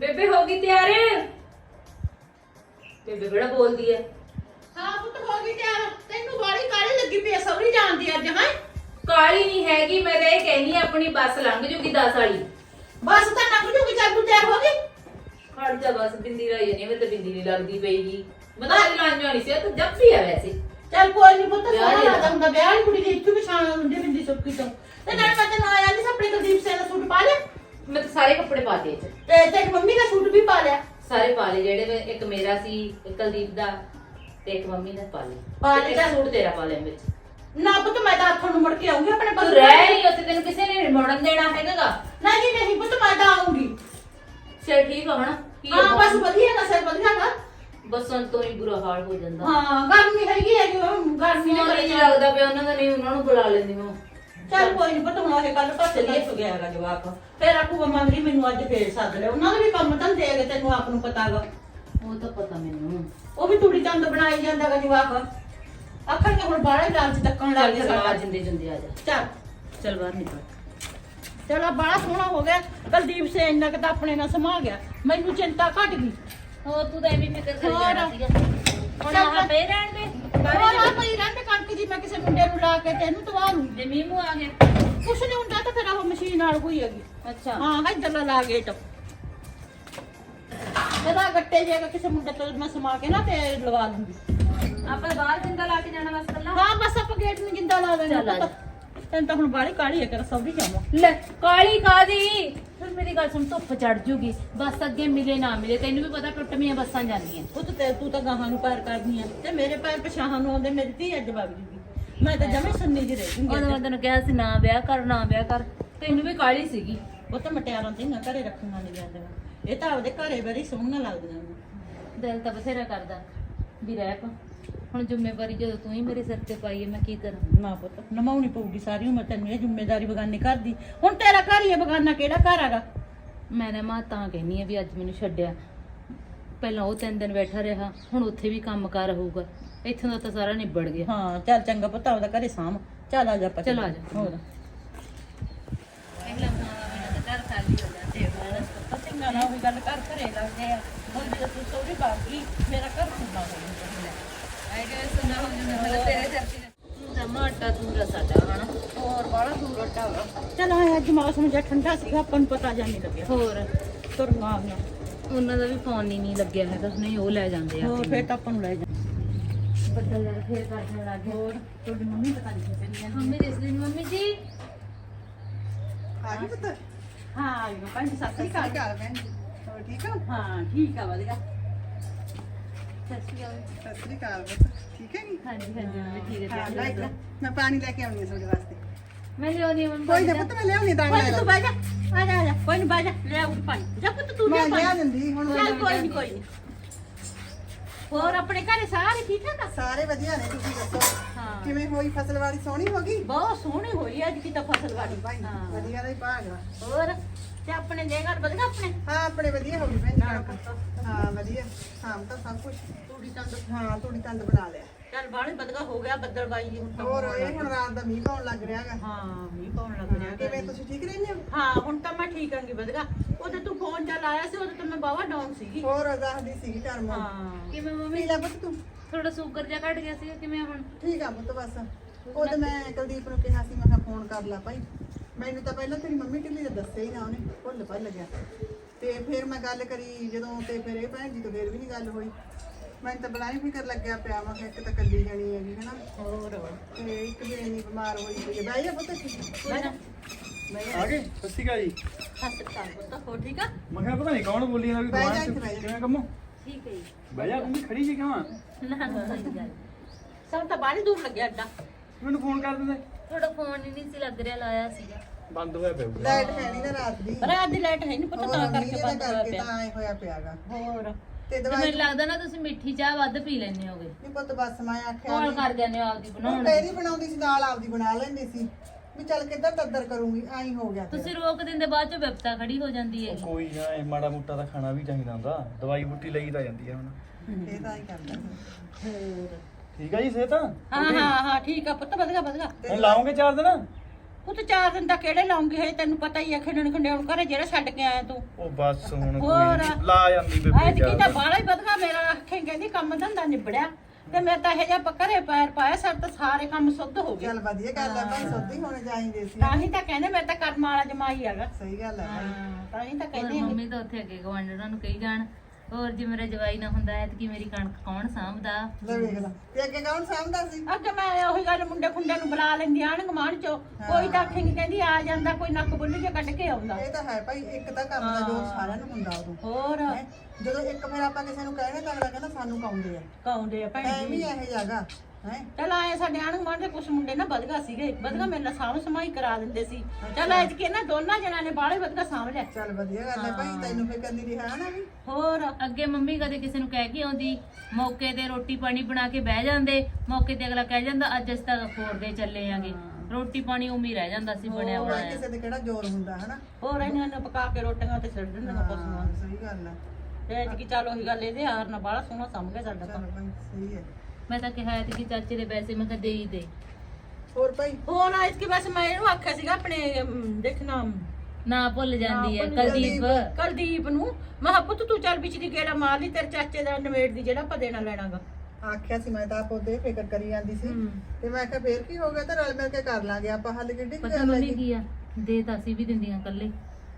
ਬੇਬੇ ਹੋ ਗਈ ਤਿਆਰ? ਬੇਬੇ ਬੜਾ ਬੋਲਦੀ ਹੈ ਹਾਂ ਪੁੱਤ ਹੋ ਗਈ ਤਿਆਰ। ਤੈਨੂੰ ਬਾੜੀ ਕਾਲੀ ਲੱਗੀ ਪਈ ਐ? ਸੌਰੀ ਜਾਣਦੀ ਅੱਜ ਹਾਂ? ਕਾਲੀ ਨਹੀਂ ਹੈਗੀ ਮੈਂ ਤਾਂ ਇਹ ਕਹਿਨੀ ਆ, ਆਪਣੀ ਬੱਸ ਲੰਘ ਜੂਗੀ 10 ਵਾਲੀ। ਬਸ ਤਾਂ ਨੰਗ ਜੂਗੀ ਚੱਲ ਤੂੰ ਤਿਆਰ ਹੋ ਗਈ। ਖੜ ਜਾ ਬਸ ਬਿੰਦੀ ਲਾਈ ਨਹੀਂ ਮੈਂ ਤਾਂ ਬਿੰਦੀ ਨਹੀਂ ਲੱਗਦੀ ਪਈਗੀ। ਮੈਂ ਤਾਂ ਅੱਜ ਲਾਂਝ ਨਹੀਂ ਸੀ ਇਹ ਤਾਂ ਜੱਫੀ ਆ ਵੈਸੇ। ਚੱਲ ਕੋਈ ਨਹੀਂ ਪੁੱਤ ਵਿਆਹ ਸੋਹਣਾ ਨੀ ਲੱਗਦਾ ਹੁੰਦਾ ਵਿਆਹ ਵਾਲੀ ਕੁੜੀ ਦੇ ਇੱਥੋਂ ਵੀ ਛਾਣ ਹੁੰਦੀ ਬਿੰਦੀ ਸੁੱਕੀ ਤੋਂ। ਤੇ ਨਾਲ ਮੈਂ ਤੈਨੂੰ ਆਇਆ ਨਹੀਂ ਆਪਣੇ ਕੁਲਦੀਪ ਸਿੰਘ ਦਾ ਸੂਟ ਪਾ ਲਿਆ? ਮੈਂ ਤਾਂ ਸਾਰੇ ਕੱਪੜੇ ਪਾਤੇ ਚ ਤੇ ਤੇਰੀ ਮੰਮੀ ਦਾ ਸੂਟ ਵੀ ਪਾ ਲਿਆ। ਸਾਰੇ ਪਾ ਲਏ ਜਿਹੜੇ ਮੈਂ- ਇੱਕ ਮੇਰਾ ਸੀ ਇੱਕ ਕੁਲਦੀਪ ਦਾ ਤੇ ਇੱਕ ਮੰਮੀ ਦਾ ਪਾ ਲਿਆ। ਪਾ ਤੇ ਇੱਕ। ਸੂਟ ਤੇਰਾ ਪਾ ਲਿਆ ਵਿੱਚ ਨਾ ਪੁੱਤ ਮੈਂ ਤਾਂ ਹੱਥੋਂ ਨੂੰ ਮੁੜ ਕੇ ਆਉਂਗੀ ਆਪਣੇ ਤੂੰ ਰਹਿ ਨਹੀਂ ਉੱਥੇ ਤੈਨੂੰ ਕਿਸੇ ਨੇ ਮੋੜਨ ਦੇਣਾ ਹੈਗਾਗਾ। ਨਹੀਂ ਨਹੀਂ ਪੁੱਤ ਮੈਂ ਤਾਂ ਆਉਂਗੀ ਚਲ ਠੀਕ ਆ ਹਣਾ ਕੀ ਹਾਂ ਬਸ ਵਧੀਆ ਨਾ ਸਿਰ ਵਧੀਆ ਨਾ ਬਸਨ ਤੋਂ ਹੀ ਬੁਰਾ ਹਾਲ ਹੋ ਜਾਂਦਾ। ਹਾਂ ਗਰਮੀ ਹੈਗੀ ਹੈ ਜੋ ਗਰਮੀ ਨੇ ਫੋਨ ਕਰੀ ਨਹੀਂ ਲੱਗਦਾ ਪਿਆ ਉਹਨਾਂ ਦਾ ਨਹੀਂ ਉਹਨਾਂ ਨੂੰ ਬੁਲਾ ਲੈਂਦੀ ਮੈਂ। ਚੱਲ ਕੋਈ ਨਹੀਂ ਪਤਾ ਹੁਣ ਇਹ ਕੱਲ ਪਾਸੇ ਲੈ ਸੁ ਗਿਆ ਹੈਗਾ ਜਵਾਕ। ਫੇਰ ਆਖੂਗਾ ਮੰਗਰੀ ਮੈਨੂੰ ਅੱਜ ਫੇਰ ਸੱਦ ਲਿਆ। ਉਹਨਾਂ ਦੇ ਵੀ ਕੰਮ ਤਾਂ ਦੇਗੇ ਤੈਨੂੰ ਆਪ ਨੂੰ ਪਤਾਗਾ ਉਹ ਤਾਂ ਪਤਾ ਮੈਨੂੰ। ਉਹ ਵੀ ਤੂੜੀ ਚੰਦ ਬਣਾਈ ਜਾਂਦਾਗਾ ਜਵਾਕ। ਆਖਣਗੇ ਹੁਣ ਬਾਹਲੇ ਲਾਲਚ ਤੱਕਣ ਲੱਗ ਚੱਲ ਗਏ ਫਿਰ ਆ ਸਾਡਾ ਜਿੰਦੇ ਜਿੰਦੇ ਆ ਜਾ। ਚੱਲ। ਚੱਲ ਬਾਹਰ ਨਿਕਲ। ਚਲੋ ਬੜਾ ਸੋਹਣਾ ਹੋ ਗਿਆ। ਕੁਲਦੀਪ ਸਿੰਘ ਇੰਨਾ ਕੁ ਤਾਂ ਆਪਣੇ ਨਾਲ ਸਮਾ ਗਿਆ। ਮੈਨੂੰ ਚਿੰਤਾ ਘਟ ਗਈ। ਹੋਰ ਤੂੰ ਤਾਂ ਐਵੇਂ ਫਿਕਰ ਕਰੀ। ਜਾਣਾ ਸੀਗਾ। ਹੁਣ ਆਹ ਪਏ ਰਹਿਣ ਦੇ। ਹੋਰ ਆ ਪਈ ਰਹਿੰਦੇ ਕਣਕ ਜੀ ਮੈਂ ਕਿਸੇ ਮੁੰਡੇ ਨੂੰ ਲਾ ਕੇ ਤੈਨੂੰ ਤਵਾ ਲੂੰ ਜੇ ਮੀਂਹ ਮੂੰਹ ਆ ਗਿਆ। ਕੁਛ ਨਹੀਂ ਹੁੰਦਾ ਤਾਂ ਫਿਰ ਉਹ ਮਸ਼ੀਨ ਨਾਲ ਕੋਈ ਹੈਗੀ। ਅੱਛਾ। ਹਾਂ ਇੱਧਰ ਲਾ ਗੇਟ। ਇਹਦਾ ਗੱਟੇ ਜੇ ਕਿਸੇ ਮੁੰਡੇ ਤੋਂ ਮੈਂ ਸਮਾ ਕੇ ਨਾ ਤੇ ਲਵਾ ਲੂੰਗੀ ਆਪਾਂ ਬਾਹਰ ਜਿੰਦਾ ਲਾ ਕੇ ਜਾਣਾ ਬਸ ਕੱਲਾ ਹਾਂ ਬਸ ਆਪਾਂ ਗੇਟ ਨੂੰ ਜਿੰਦਾ ਲਾ ਦੇਣਾ ਚੱਲ ਆ ਜਾ। ਤੈਨੂੰ ਤਾਂ ਹੁਣ ਬਾਹਲੀ ਕਾਲੀ ਹੈ ਕਰ ਸੌਰੀ ਜਾਵਾਂ। ਲੈ ਕਾਲੀ ਕਾਦੀ ਫਿਰ ਮੇਰੀ ਗੱਲ ਸੁਣ ਧੁੱਪ ਚੜ ਜੂਗੀ। ਬੱਸ ਅੱਗੇ ਮਿਲੇ ਨਾ ਮਿਲੇ ਤੈਨੂੰ ਵੀ ਪਤਾ ਟੁੱਟਵੀਆਂ ਬੱਸਾਂ ਜਾਂਦੀਆਂ। ਉਹ ਤੇ ਤੂੰ ਤਾਂ ਗਾਹਾਂ ਨੂੰ ਪੈਰ ਕਰਦੀ ਆ। ਤੇ ਮੇਰੇ ਪੈਰ ਪਛਾਹਾਂ ਨੂੰ ਆਉਂਦੇ ਮੇਰੀ ਧੀ ਅੱਜ ਵਗ ਜੂਗੀ। ਮੈਂ ਤਾਂ ਜਮੇ ਸੰਨੀ ਜੀ ਰਹਿ ਜੂੰਗੀ ਮੈਂ ਤੈਨੂੰ ਕਿਹਾ ਸੀ ਨਾ ਵਿਆਹ ਕਰ ਨਾ ਵਿਆਹ ਕਰ। ਤੈਨੂੰ ਵੀ ਕਾਲੀ ਸੀਗੀ। ਉਹ ਤਾਂ ਮਟਿਆਰਾਂ ਤੇ ਨਾ ਘਰੇ ਰੱਖਣਾ ਨਹੀਂ ਜਾਂਦੀਆਂ ਇਹ ਤਾਂ ਆਪਦੇ ਘਰੇ ਬੜੀ ਸੋਹਣੀਆਂ ਲੱਗਦੀਆਂ ਦਿਲ ਤਾਂ ਬਥੇਰਾ ਕਰਦਾ। ਵੀ ਰਹਿ ਪਾ। ਹੁਣ ਜ਼ਿੰਮੇਵਾਰੀ ਜਦੋਂ ਤੂੰ ਹੀ ਮੇਰੇ ਸਿਰ ਤੇ ਪਾਈ ਹੈ ਮੈਂ ਕੀ ਕਰਾਂ? ਨਾ ਪੁੱਤ ਨਮਾਉਣੀ ਪਊਗੀ ਸਾਰੀ ਉਮਰ ਤੈਨੂੰ ਇਹ ਜ਼ਿੰਮੇਵਾਰੀ ਬਗਾਨੀ ਕਰਦੀ ਹੁਣ ਤੇਰਾ ਘਰ ਹੀ ਹੈ ਬਗਾਨਾ ਕਿਹੜਾ ਘਰ ਹੈਗਾ? ਮੈਂ ਨਾ ਮਾਂ ਤਾਂ ਕਹਿੰਨੀ ਆ ਵੀ ਅੱਜ ਮੈਨੂੰ ਛੱਡਿਆ। ਪਹਿਲਾਂ ਉਹ ਤਿੰਨ ਦਿਨ ਬੈਠਾ ਰਿਹਾ ਹੁਣ ਉੱਥੇ ਵੀ ਕੰਮ ਕਰ ਹੋਊਗਾ ਇੱਥੋਂ ਦਾ ਤਾਂ ਸਾਰਾ ਨਿਬੜ ਗਿਆ। ਹਾਂ ਚੱਲ ਚੰਗਾ ਪੁੱਤ ਆਪਦਾ ਘਰੇ ਸਾਂਭ। ਚੱਲ ਆ ਜਾ ਚੱਲ ਆ ਜਾ। ਹੋਰ? ਪਹਿਲਾਂ ਤਾਂ ਘਰ ਖਾਲੀ ਹੋ ਜਾਂਦੇ ਚੰਗਾ ਨਾ ਉਹ ਗੱਲ ਕਰ ਘਰੇ ਲੱਗਦੇ ਆ। ਹੁਣ ਜੇ ਤੂੰ ਸੋਰੀ ਬਾਗੀ ਮੇਰਾ ਘਰ ਸੁਣਾ ਹੋ ਜਾਂਦਾ ਚਲ ਆ ਅੱਜ ਮੌਸਮ ਜਿਹਾ ਠੰਡਾ ਸੀਗਾ ਆਪਾਂ ਨੂੰ ਪਤਾ ਜਾਂ ਨਹੀਂ ਲੱਗਿਆ। ਹੋਰ? ਤੁਰਨਾ ਆ ਗਿਆ। ਉਹਨਾਂ ਦਾ ਵੀ ਫੋਨ ਹੀ ਨਹੀਂ ਲੱਗਿਆ ਹੈਗਾ ਨਹੀਂ ਉਹ ਲੈ ਜਾਂਦੇ ਆ। ਹੋਰ ਫੇਰ ਤਾਂ ਆਪਾਂ ਨੂੰ ਲੈ ਜਾ। ਬੱਦਲ ਲੱਗ ਫੇਰ ਕਰਨ ਲੱਗ ਗਏ। ਹੋਰ? ਤੁਹਾਡੀ ਮੰਮੀ ਪਤਾ ਨਹੀਂ ਕਿੱਥੇ ਗਈ ਮੰਮੀ ਦਿਸ ਦਿਨ ਮੰਮੀ ਜੀ। ਆ ਗਈ ਪੁੱਤ? ਹਾਂ ਆਈ ਮੈਂ ਪੰਜ ਸੱਤ ਸਤਿ ਸ਼੍ਰੀ ਅਕਾਲ ਭੈਣ ਜੀ। ਹੋਰ ਠੀਕ ਹੋ? ਹਾਂ ਠੀਕ ਆ ਵਧੀਆ। ਸਤਿ ਸ਼੍ਰੀ ਅਕਾਲ। ਪੁੱਤ ਠੀਕ ਹੈ ਨੀ ਹਾਂਜੀ ਹਾਂਜੀ ਮੰਮੀ ਠੀਕ ਹੈ ਹਾਂ ਲੈ। ਇੱਧਰ। ਮੈਂ ਪਾਣੀ ਲੈ ਕੇ ਆਉਣੀ ਤੁਹਾਡੇ ਵਾਸਤੇ। ਮੈਂ ਲਿਆਉਣੀ ਆ ਮੰਮੀ ਕੋਈ ਨਾ ਪੁੱਤ ਮੈਂ ਲਿਆਉਣੀ ਦਾਣਾ ਕੋਈ ਲੈ ਤੂੰ ਬਹਿ ਜਾ ਆ ਜਾ ਆ ਜਾ। ਕੋਈ ਨਹੀਂ ਬਹਿ ਜਾ ਲੈ ਆਉਂ ਪਾਣੀ। ਜਾ ਪੁੱਤ ਤੂੰ ਮੈਂ ਲਿਆ ਲਿਆ ਪਾਣੀ ਦਿੰਦੀ ਹੁਣ ਚੱਲ ਕੋਈ ਨਹੀਂ ਕੋਈ ਨਹੀਂ ਹੋਰ ਆਪਣੇ ਘਰੇ ਸਾਰੇ ਠੀਕ ਠਾਕ ਆ ਸਾਰੇ ਵਧੀਆ ਨੇ ਤੁਸੀਂ ਦੱਸੋ? ਹਾਂ। ਕਿਵੇਂ ਹੋਈ ਫਸਲਵਾੜੀ? ਸੋਹਣੀ ਹੋ ਗਈ? ਬਹੁਤ ਸੋਹਣੀ ਹੋਈ ਅੱਜ ਕੀ ਤਾਂ ਫਸਲ ਵਾੜੀ ਭਾਈ ਹਾਂ। ਵਧੀਆ ਦਾ ਹੀ ਭਾਗ ਵਾ ਹੋਰ? ਤੇ ਆਪਣੇ ਦੇ ਘਰ ਵਧੀਆ ਆਪਣੇ? ਹਾਂ ਆਪਣੇ ਵਧੀਆ ਹੋ ਗਈ ਭੈਣ ਜੀ ਕਣਕ। ਹਾਂ ਵਧੀਆ। ਸ਼ਾਮ ਤਾਂ ਸਭ ਕੁਝ ਤੂੜੀ ਤੰਦ। ਹਾਂ ਤੂੜੀ ਤੰਦ ਬਣਾ ਲਿਆ। ਚੱਲ ਬਾਹਲੀ ਬਦਗਾ ਹੋ ਗਿਆ ਬੱਦਲ ਬਾਈ ਜੀ ਹੁਣ ਤਾਂ ਹੋਰ ਹੋਣ ਇਹ ਲੱਗ ਹੁਣ ਰਾਤ ਦਾ ਮੀਂਹ ਪਾਉਣ ਲੱਗ ਰਿਹਾ ਹੈਗਾ। ਹਾਂ ਮੀਂਹ ਪਾਉਣ ਲੱਗ ਰਿਹਾ ਕਿਵੇਂ ਤੁਸੀਂ ਠੀਕ ਰਹਿੰਦੇ ਹੋ? ਹਾਂ ਹੁਣ ਤਾਂ ਮੈਂ ਠੀਕ ਆਂਗੀ ਵਧਗਾ ਉਹਦੇ ਤੂੰ ਫੋਨ ਚੱਲ ਆਇਆ ਸੀ ਉਹਦੇ ਤਾਂ ਮੈਂ ਬਾਵਾ ਡਾਊਨ ਸੀਗੀ। ਹੋਰ ਦੱਸਦੀ ਸੀ ਟਰਮ ਹਾਂ। ਕਿਵੇਂ ਮੰਮੀ? ਪੀ ਲੈ ਪੁੱਤ ਤੂੰ। ਥੋੜਾ ਸ਼ੂਗਰ ਜਿਹਾ ਘਟ ਗਿਆ ਸੀ ਕਿਵੇਂ ਹੁਣ? ਠੀਕ ਆ ਪੁੱਤ ਬਸ। ਉਹ ਤੇ ਮੈਂ ਕੁਲਦੀਪ ਨੂੰ ਕਿਹਾ ਸੀ ਮੈਂ ਕਿਹਾ ਫੋਨ ਕਰ ਲਾ ਭਾਈ। ਮੈਨੂੰ ਤਾਂ ਪਹਿਲਾਂ ਤੇਰੀ ਮੰਮੀ ਢਿੱਲੀ ਦਾ ਦੱਸਿਆ ਹੀ ਨਾ ਉਹਨੇ ਭੁੱਲ ਭੱਲ ਗਿਆ। ਤੇ ਫਿਰ ਮੈਂ ਗੱਲ ਕਰੀ ਜਦੋਂ ਤੇ ਫਿਰ ਇਹ ਭੈਣ ਜੀ ਤੋਂ ਫਿਰ ਵੀ ਨਹੀਂ ਗੱਲ ਹੋਈ। ਮੈਨੂੰ ਤਾਂ ਬਲਾਈ ਫਿਕਰ ਲੱਗਿਆ ਪਿਆ ਮੈਂ ਕਿਹਾ ਇੱਕ ਤਾਂ ਕੱਲੀ ਜਾਣੀ ਹੈਗੀ ਹਨਾ। ਹੋਰ ਤੇ ਇੱਕ ਵੀ ਇੰਨੀ ਬਿਮਾਰ ਹੋਈ ਪਈ ਬਾਈ ਆ ਪੁੱਤ ਮੈਂ ਨਾ। ਆ ਗਏ ਸਤਿ ਸ਼੍ਰੀ ਅਕਾਲ ਜੀ। ਹਸਪਤਾਲ ਪੁੱਤ ਹੋ ਠੀਕ ਆ? ਮੈਂ ਕਿਹਾ ਪਤਾ ਨਹੀਂ ਕੌਣ ਬੋਲੀ ਨਾ ਵੀ ਬਹਿ ਜਾ ਇੱਥੇ। ਕਿਵੇਂ ਕੰਮੋ? ਠੀਕ ਹੈ ਖੜੀ ਕਿਉਂ ਆ? ਨਾ ਨਾ ਕੋਈ ਗੱਲ ਸਾਨੂੰ ਤਾਂ ਬਾਹਲੀ ਦੂਰ ਲੱਗਿਆ ਅੱਡਾ। ਮੈਨੂੰ ਫੋਨ ਕਰ ਦਿੰਦੇ। ਥੋੜਾ ਫੋਨ ਹੀ ਨਹੀਂ ਸੀ ਲੱਗ ਰਿਹਾ ਲਾਇਆ ਸੀਗਾ। ਬੰਦ ਹੋਇਆ ਪਿਆ। ਲਾਈਟ ਹੈ ਨਹੀਂ ਨਾ ਰਾਤ ਦੀ। ਰਾਤ ਦੀ ਲਾਈਟ ਹੈ ਨਹੀਂ ਪੁੱਤ ਤਾਂ ਕਰਕੇ ਬੰਦ ਹੋਇਆ ਪਿਆ। ਤਾਂ ਐ ਹੋਇਆ ਪਿਆਗਾ। ਹੋਰ। ਤੇ ਤੇ ਦਵਾਈ ਮੈਨੂੰ ਲੱਗਦਾ ਨਾ ਤੁਸੀਂ ਮਿੱਠੀ ਚਾਹ ਵੱਧ ਪੀ ਲੈਂਦੇ ਹੋਗੇ ਨਹੀਂ ਪੁੱਤ ਬਸ ਮੈਂ ਆਖਿਆ ਵੀ- ਕਰ ਜਾਂਦੇ ਹੋ ਆਪਦੀ ਬਣਾਉਣ ਤੇਰੀ ਬਣਾਉਂਦੀ ਸੀ ਨਾਲ ਆਪਦੀ ਬਣਾ ਲੈਂਦੀ ਸੀ। ਵੀ ਚੱਲ ਕਿੱਧਰ ਦੱਦਰ ਕਰੂੰਗੀ ਆਈ ਹੋ ਗਿਆ। ਤੁਸੀਂ ਰੋਕ ਦਿੰਦੇ ਬਾਅਦ ਚ ਵਿਪਤਾ ਖੜੀ ਹੋ ਜਾਂਦੀ ਹੈ। ਕੋਈ ਨਾ ਇਹ ਮਾੜਾ ਮੋਟਾ ਤਾਂ ਖਾਣਾ ਵੀ ਚਾਹੀਦਾ ਹੁੰਦਾ। ਦਵਾਈ ਬੂਟੀ ਲਈ ਤਾਂ ਜਾਂਦੀ ਆ ਹੁਣ। ਇਹ ਤਾਂ ਹੀ ਕਰਦਾ। ਹੋਰ। ਠੀਕ ਆ ਜੀ ਸਿਹਤ? ਹਾਂ ਹਾਂ ਹਾਂ ਠੀਕ ਆ ਪੁੱਤ ਵਧਗਾ ਵਧਗਾ। ਹੁਣ ਲਾਉਂਗੇ ਚਾਰ ਦਿਨ? ਉਹ ਤਾਂ ਚਾਰ ਦਿਨ ਦਾ ਕਿਹੜੇ ਲਾਉਂਗੇ? ਹੈ ਤੈਨੂੰ ਪਤਾ ਹੀ ਹੈ ਖੰਡਣ ਖੰਡਿਆਉਣ ਘਰੇ ਜਿਹੜਾ ਛੱਡ ਕੇ ਆਇਆ ਤੂੰ। ਉਹ ਬਸ ਹੁਣ। ਕੋਈ ਨੀ, ਲਾ ਜਾਂਦੀ ਬੇਬੇ ਐਤਕੀ ਤਾਂ। ਬਾਹਲਾ ਹੀ ਵਧਗਾ ਮੇਰਾ ਆਖੇ ਕਹਿੰਦੀ ਕੰਮ ਧੰਦਾ ਨਿਬੜਿਆ। ਤੇ ਮੈਂ ਤਾਂ ਇਹ ਜਿਹਾ ਪਕੜੇ ਪੈਰ ਪਾਇਆ ਸਰ ਤਾਂ ਸਾਰੇ ਕੰਮ ਸੁੱਧ ਹੋ ਗਏ। ਚੱਲ ਵਧੀਆ ਗੱਲ ਹੈ ਭਾਈ ਸੋਧੀ ਹੋਣੇ ਚਾਹੀਦੇ ਸੀ। ਤਾਂ ਹੀ ਤਾਂ ਕਹਿੰਦੇ ਮੈਂ ਤਾਂ ਕਰਮ ਵਾਲਾ ਜਮਾਈ ਹੈਗਾ। ਸਹੀ ਗੱਲ ਹੈ ਭਾਈ। ਤਾਂ ਹੀ ਤਾਂ ਕਹਿੰਦੇ ਆ ਮੰਮੀ ਤਾਂ ਉੱਥੇ ਅੱਗੇ ਗਵਾਂਢਣਾਂ ਨੂੰ ਕਹੀ ਜਾਣ ਹੋਰ ਜੇ ਮੇਰਾ ਜਵਾਈ ਨਾ ਹੁੰਦਾ ਐ ਕਿ ਮੇਰੀ ਕਣਕ ਕੌਣ ਸਾਂਭਦਾ? ਲੈ ਵੇਖ ਲੈ ਤੇ ਅੱਗੇ ਕੌਣ ਸਾਂਭਦਾ ਸੀ? ਅੱਗੇ ਮੈਂ ਉਹੀ ਗੱਲ ਮੁੰਡੇ ਖੁੰਡੇ ਨੂੰ ਬੁਲਾ ਲੈਂਦੀ ਆਣ ਗਮਾਨ ਚੋਂ। ਕੋਈ ਤਾਂ ਆਖੇਂਗੀ ਕਹਿੰਦੀ ਆ ਜਾਂਦਾ ਕੋਈ ਨੱਕ ਬੁੱਲ ਜੇ ਕੱਢ ਕੇ ਆਉਂਦਾ। ਇਹ ਤਾਂ ਹੈ ਭਾਈ ਇੱਕ ਤਾਂ ਕੰਮ ਦਾ ਜੋਰ ਸਾਰਿਆਂ ਨੂੰ ਹੁੰਦਾ ਉਦੋਂ। ਹੋਰ। ਜਦੋਂ ਇੱਕ ਫਿਰ ਆਪਾਂ ਕਿਸੇ ਨੂੰ ਕਹਿਣਾ ਤਾਂ ਅਗਲਾ ਕਹਿੰਦਾ ਸਾਨੂੰ ਕਾਉਂਦੇ ਆ। ਕਾਉਂਦੇ ਆ ਭੈਣ ਐਵੇਂ ਜੀ। ਹੀ ਇਹ ਜਗ੍ਹਾ ਹੈ? ਚਲ ਆਏ ਸਾਡੇ ਆਣ ਗਮਾਨ ਦੇ ਕੁਝ ਮੁੰਡੇ ਨਾ ਵਧਗਾ ਸੀਗੇ। ਵਧਗਾ ਮੇਰੇ ਨਾਲ ਸਾਂਭ ਸਮਾਈ ਕਰਾ ਦਿੰਦੇ ਸੀ। ਚਲ ਐਤ ਕੇ ਨਾ ਦੋਨਾਂ ਜਣਾਂ ਨੇ ਬਾਹਲੇ ਵਧਗਾ ਸਾਂਭ ਲਿਆ। ਚੱਲ ਵਧੀਆ ਗੱਲ ਹੈ ਭਾਈ ਤੈਨੂੰ ਫਿਕਰ ਨਹੀਂ ਰਿਹਾ ਨਾ ਵੀ। ਹੋਰ? ਅੱਗੇ ਮੰਮੀ ਕਦੇ ਕਿਸੇ ਨੂੰ ਕਹਿ ਕੇ ਆਉਂਦੀ ਮੌਕੇ ਤੇ ਰੋਟੀ ਪਾਣੀ ਬਣਾ ਕੇ ਬਹਿ ਜਾਂਦੇ ਮੌਕੇ ਤੇ ਅਗਲਾ ਕਹਿ ਜਾਂਦਾ ਅੱਜ ਅਸੀਂ ਤਾਂ ਖੋਰਦੇ ਚੱਲੇ ਆਂਗੇ। ਰੋਟੀ ਪਾਣੀ ਉਮੀ ਰਹਿ ਜਾਂਦਾ ਸੀ ਬਣਿਆ ਭਾਈ ਬਣਾਇਆ ਕਿਸੇ ਦੇ ਕਿਹੜਾ ਜ਼ੋਰ ਹੁੰਦਾ ਹਨਾ? ਹੋਰ ਇਹਨਾਂ ਨੇ ਪਕਾ ਕੇ ਰੋਟੀਆਂ ਤੇ ਛੱਡ ਦਿੰਦੀਆਂ ਪਸ਼ੂਆਂ ਹਾਂ, ਸਹੀ ਗੱਲ ਹੈ। ਤੇ ਐਤ ਕੀ ਚੱਲ ਉਹੀ ਗੱਲ ਇਹਦੇ ਹਾਰ ਨਾਲ ਬਾਹਲਾ ਸੋਹਣਾ ਸਮਝ ਗਿਆ ਸਾਡਾ ਤਾਂ। ਚੱਲ ਭਾਈ ਸਹੀ ਹੈ। ਮੈਂ ਤਾਂ ਕਿਹਾ ਸੀ ਕਿ ਚਾਚੇ ਦੇ ਪੈਸੇ ਮੈਂ ਕਿਹਾ ਦੇ ਹੀ ਦੇ। ਹੋਰ ਭਾਈ? ਹੋਰ ਐਤ ਕੀ ਬਸ ਮੈਂ ਇਹਨੂੰ ਆਖਿਆ ਸੀਗਾ ਆਪਣੇ ਅਮ, ਦੇਖਣਾ ਨਾ ਭੁੱਲ ਜਾਂਦੀ ਹੈ ਕੁਲਦੀਪ। ਕੁਲਦੀਪ ਨੂੰ ਮੈਂ ਕਿਹਾ ਪੁੱਤ ਤੂੰ ਚੱਲ ਵਿੱਚ ਦੀ ਗੇੜਾ ਮਾਰ ਲਈ ਤੇਰੇ ਚਾਚੇ ਦਾ ਨਵੇੜ ਦੀ ਜਿਹੜਾ ਆਪਾਂ ਦੇਣਾ ਲੈਣਾਗਾ। ਆਖਿਆ ਸੀ ਮੈਂ ਤਾਂ ਆਪ ਉਹਦੇ ਫਿਕਰ ਕਰੀ ਜਾਂਦੀ ਸੀ। ਤੇ ਮੈਂ ਕਿਹਾ ਫੇਰ ਕੀ ਹੋ ਗਿਆ ਤਾਂ ਰਲ ਮਿਲ ਕੇ ਕਰ ਲਾਂਗੇ ਆਪਾਂ ਹੱਲ ਕਿੱਡੀ ਕੁ ਪਤਾ ਗੱਲ ਮੰਮੀ ਹੈਗੀ। ਕੀ ਆ ਦੇ ਤਾਂ ਅਸੀਂ ਵੀ ਦਿੰਦੀਆਂ ਕੱਲੇ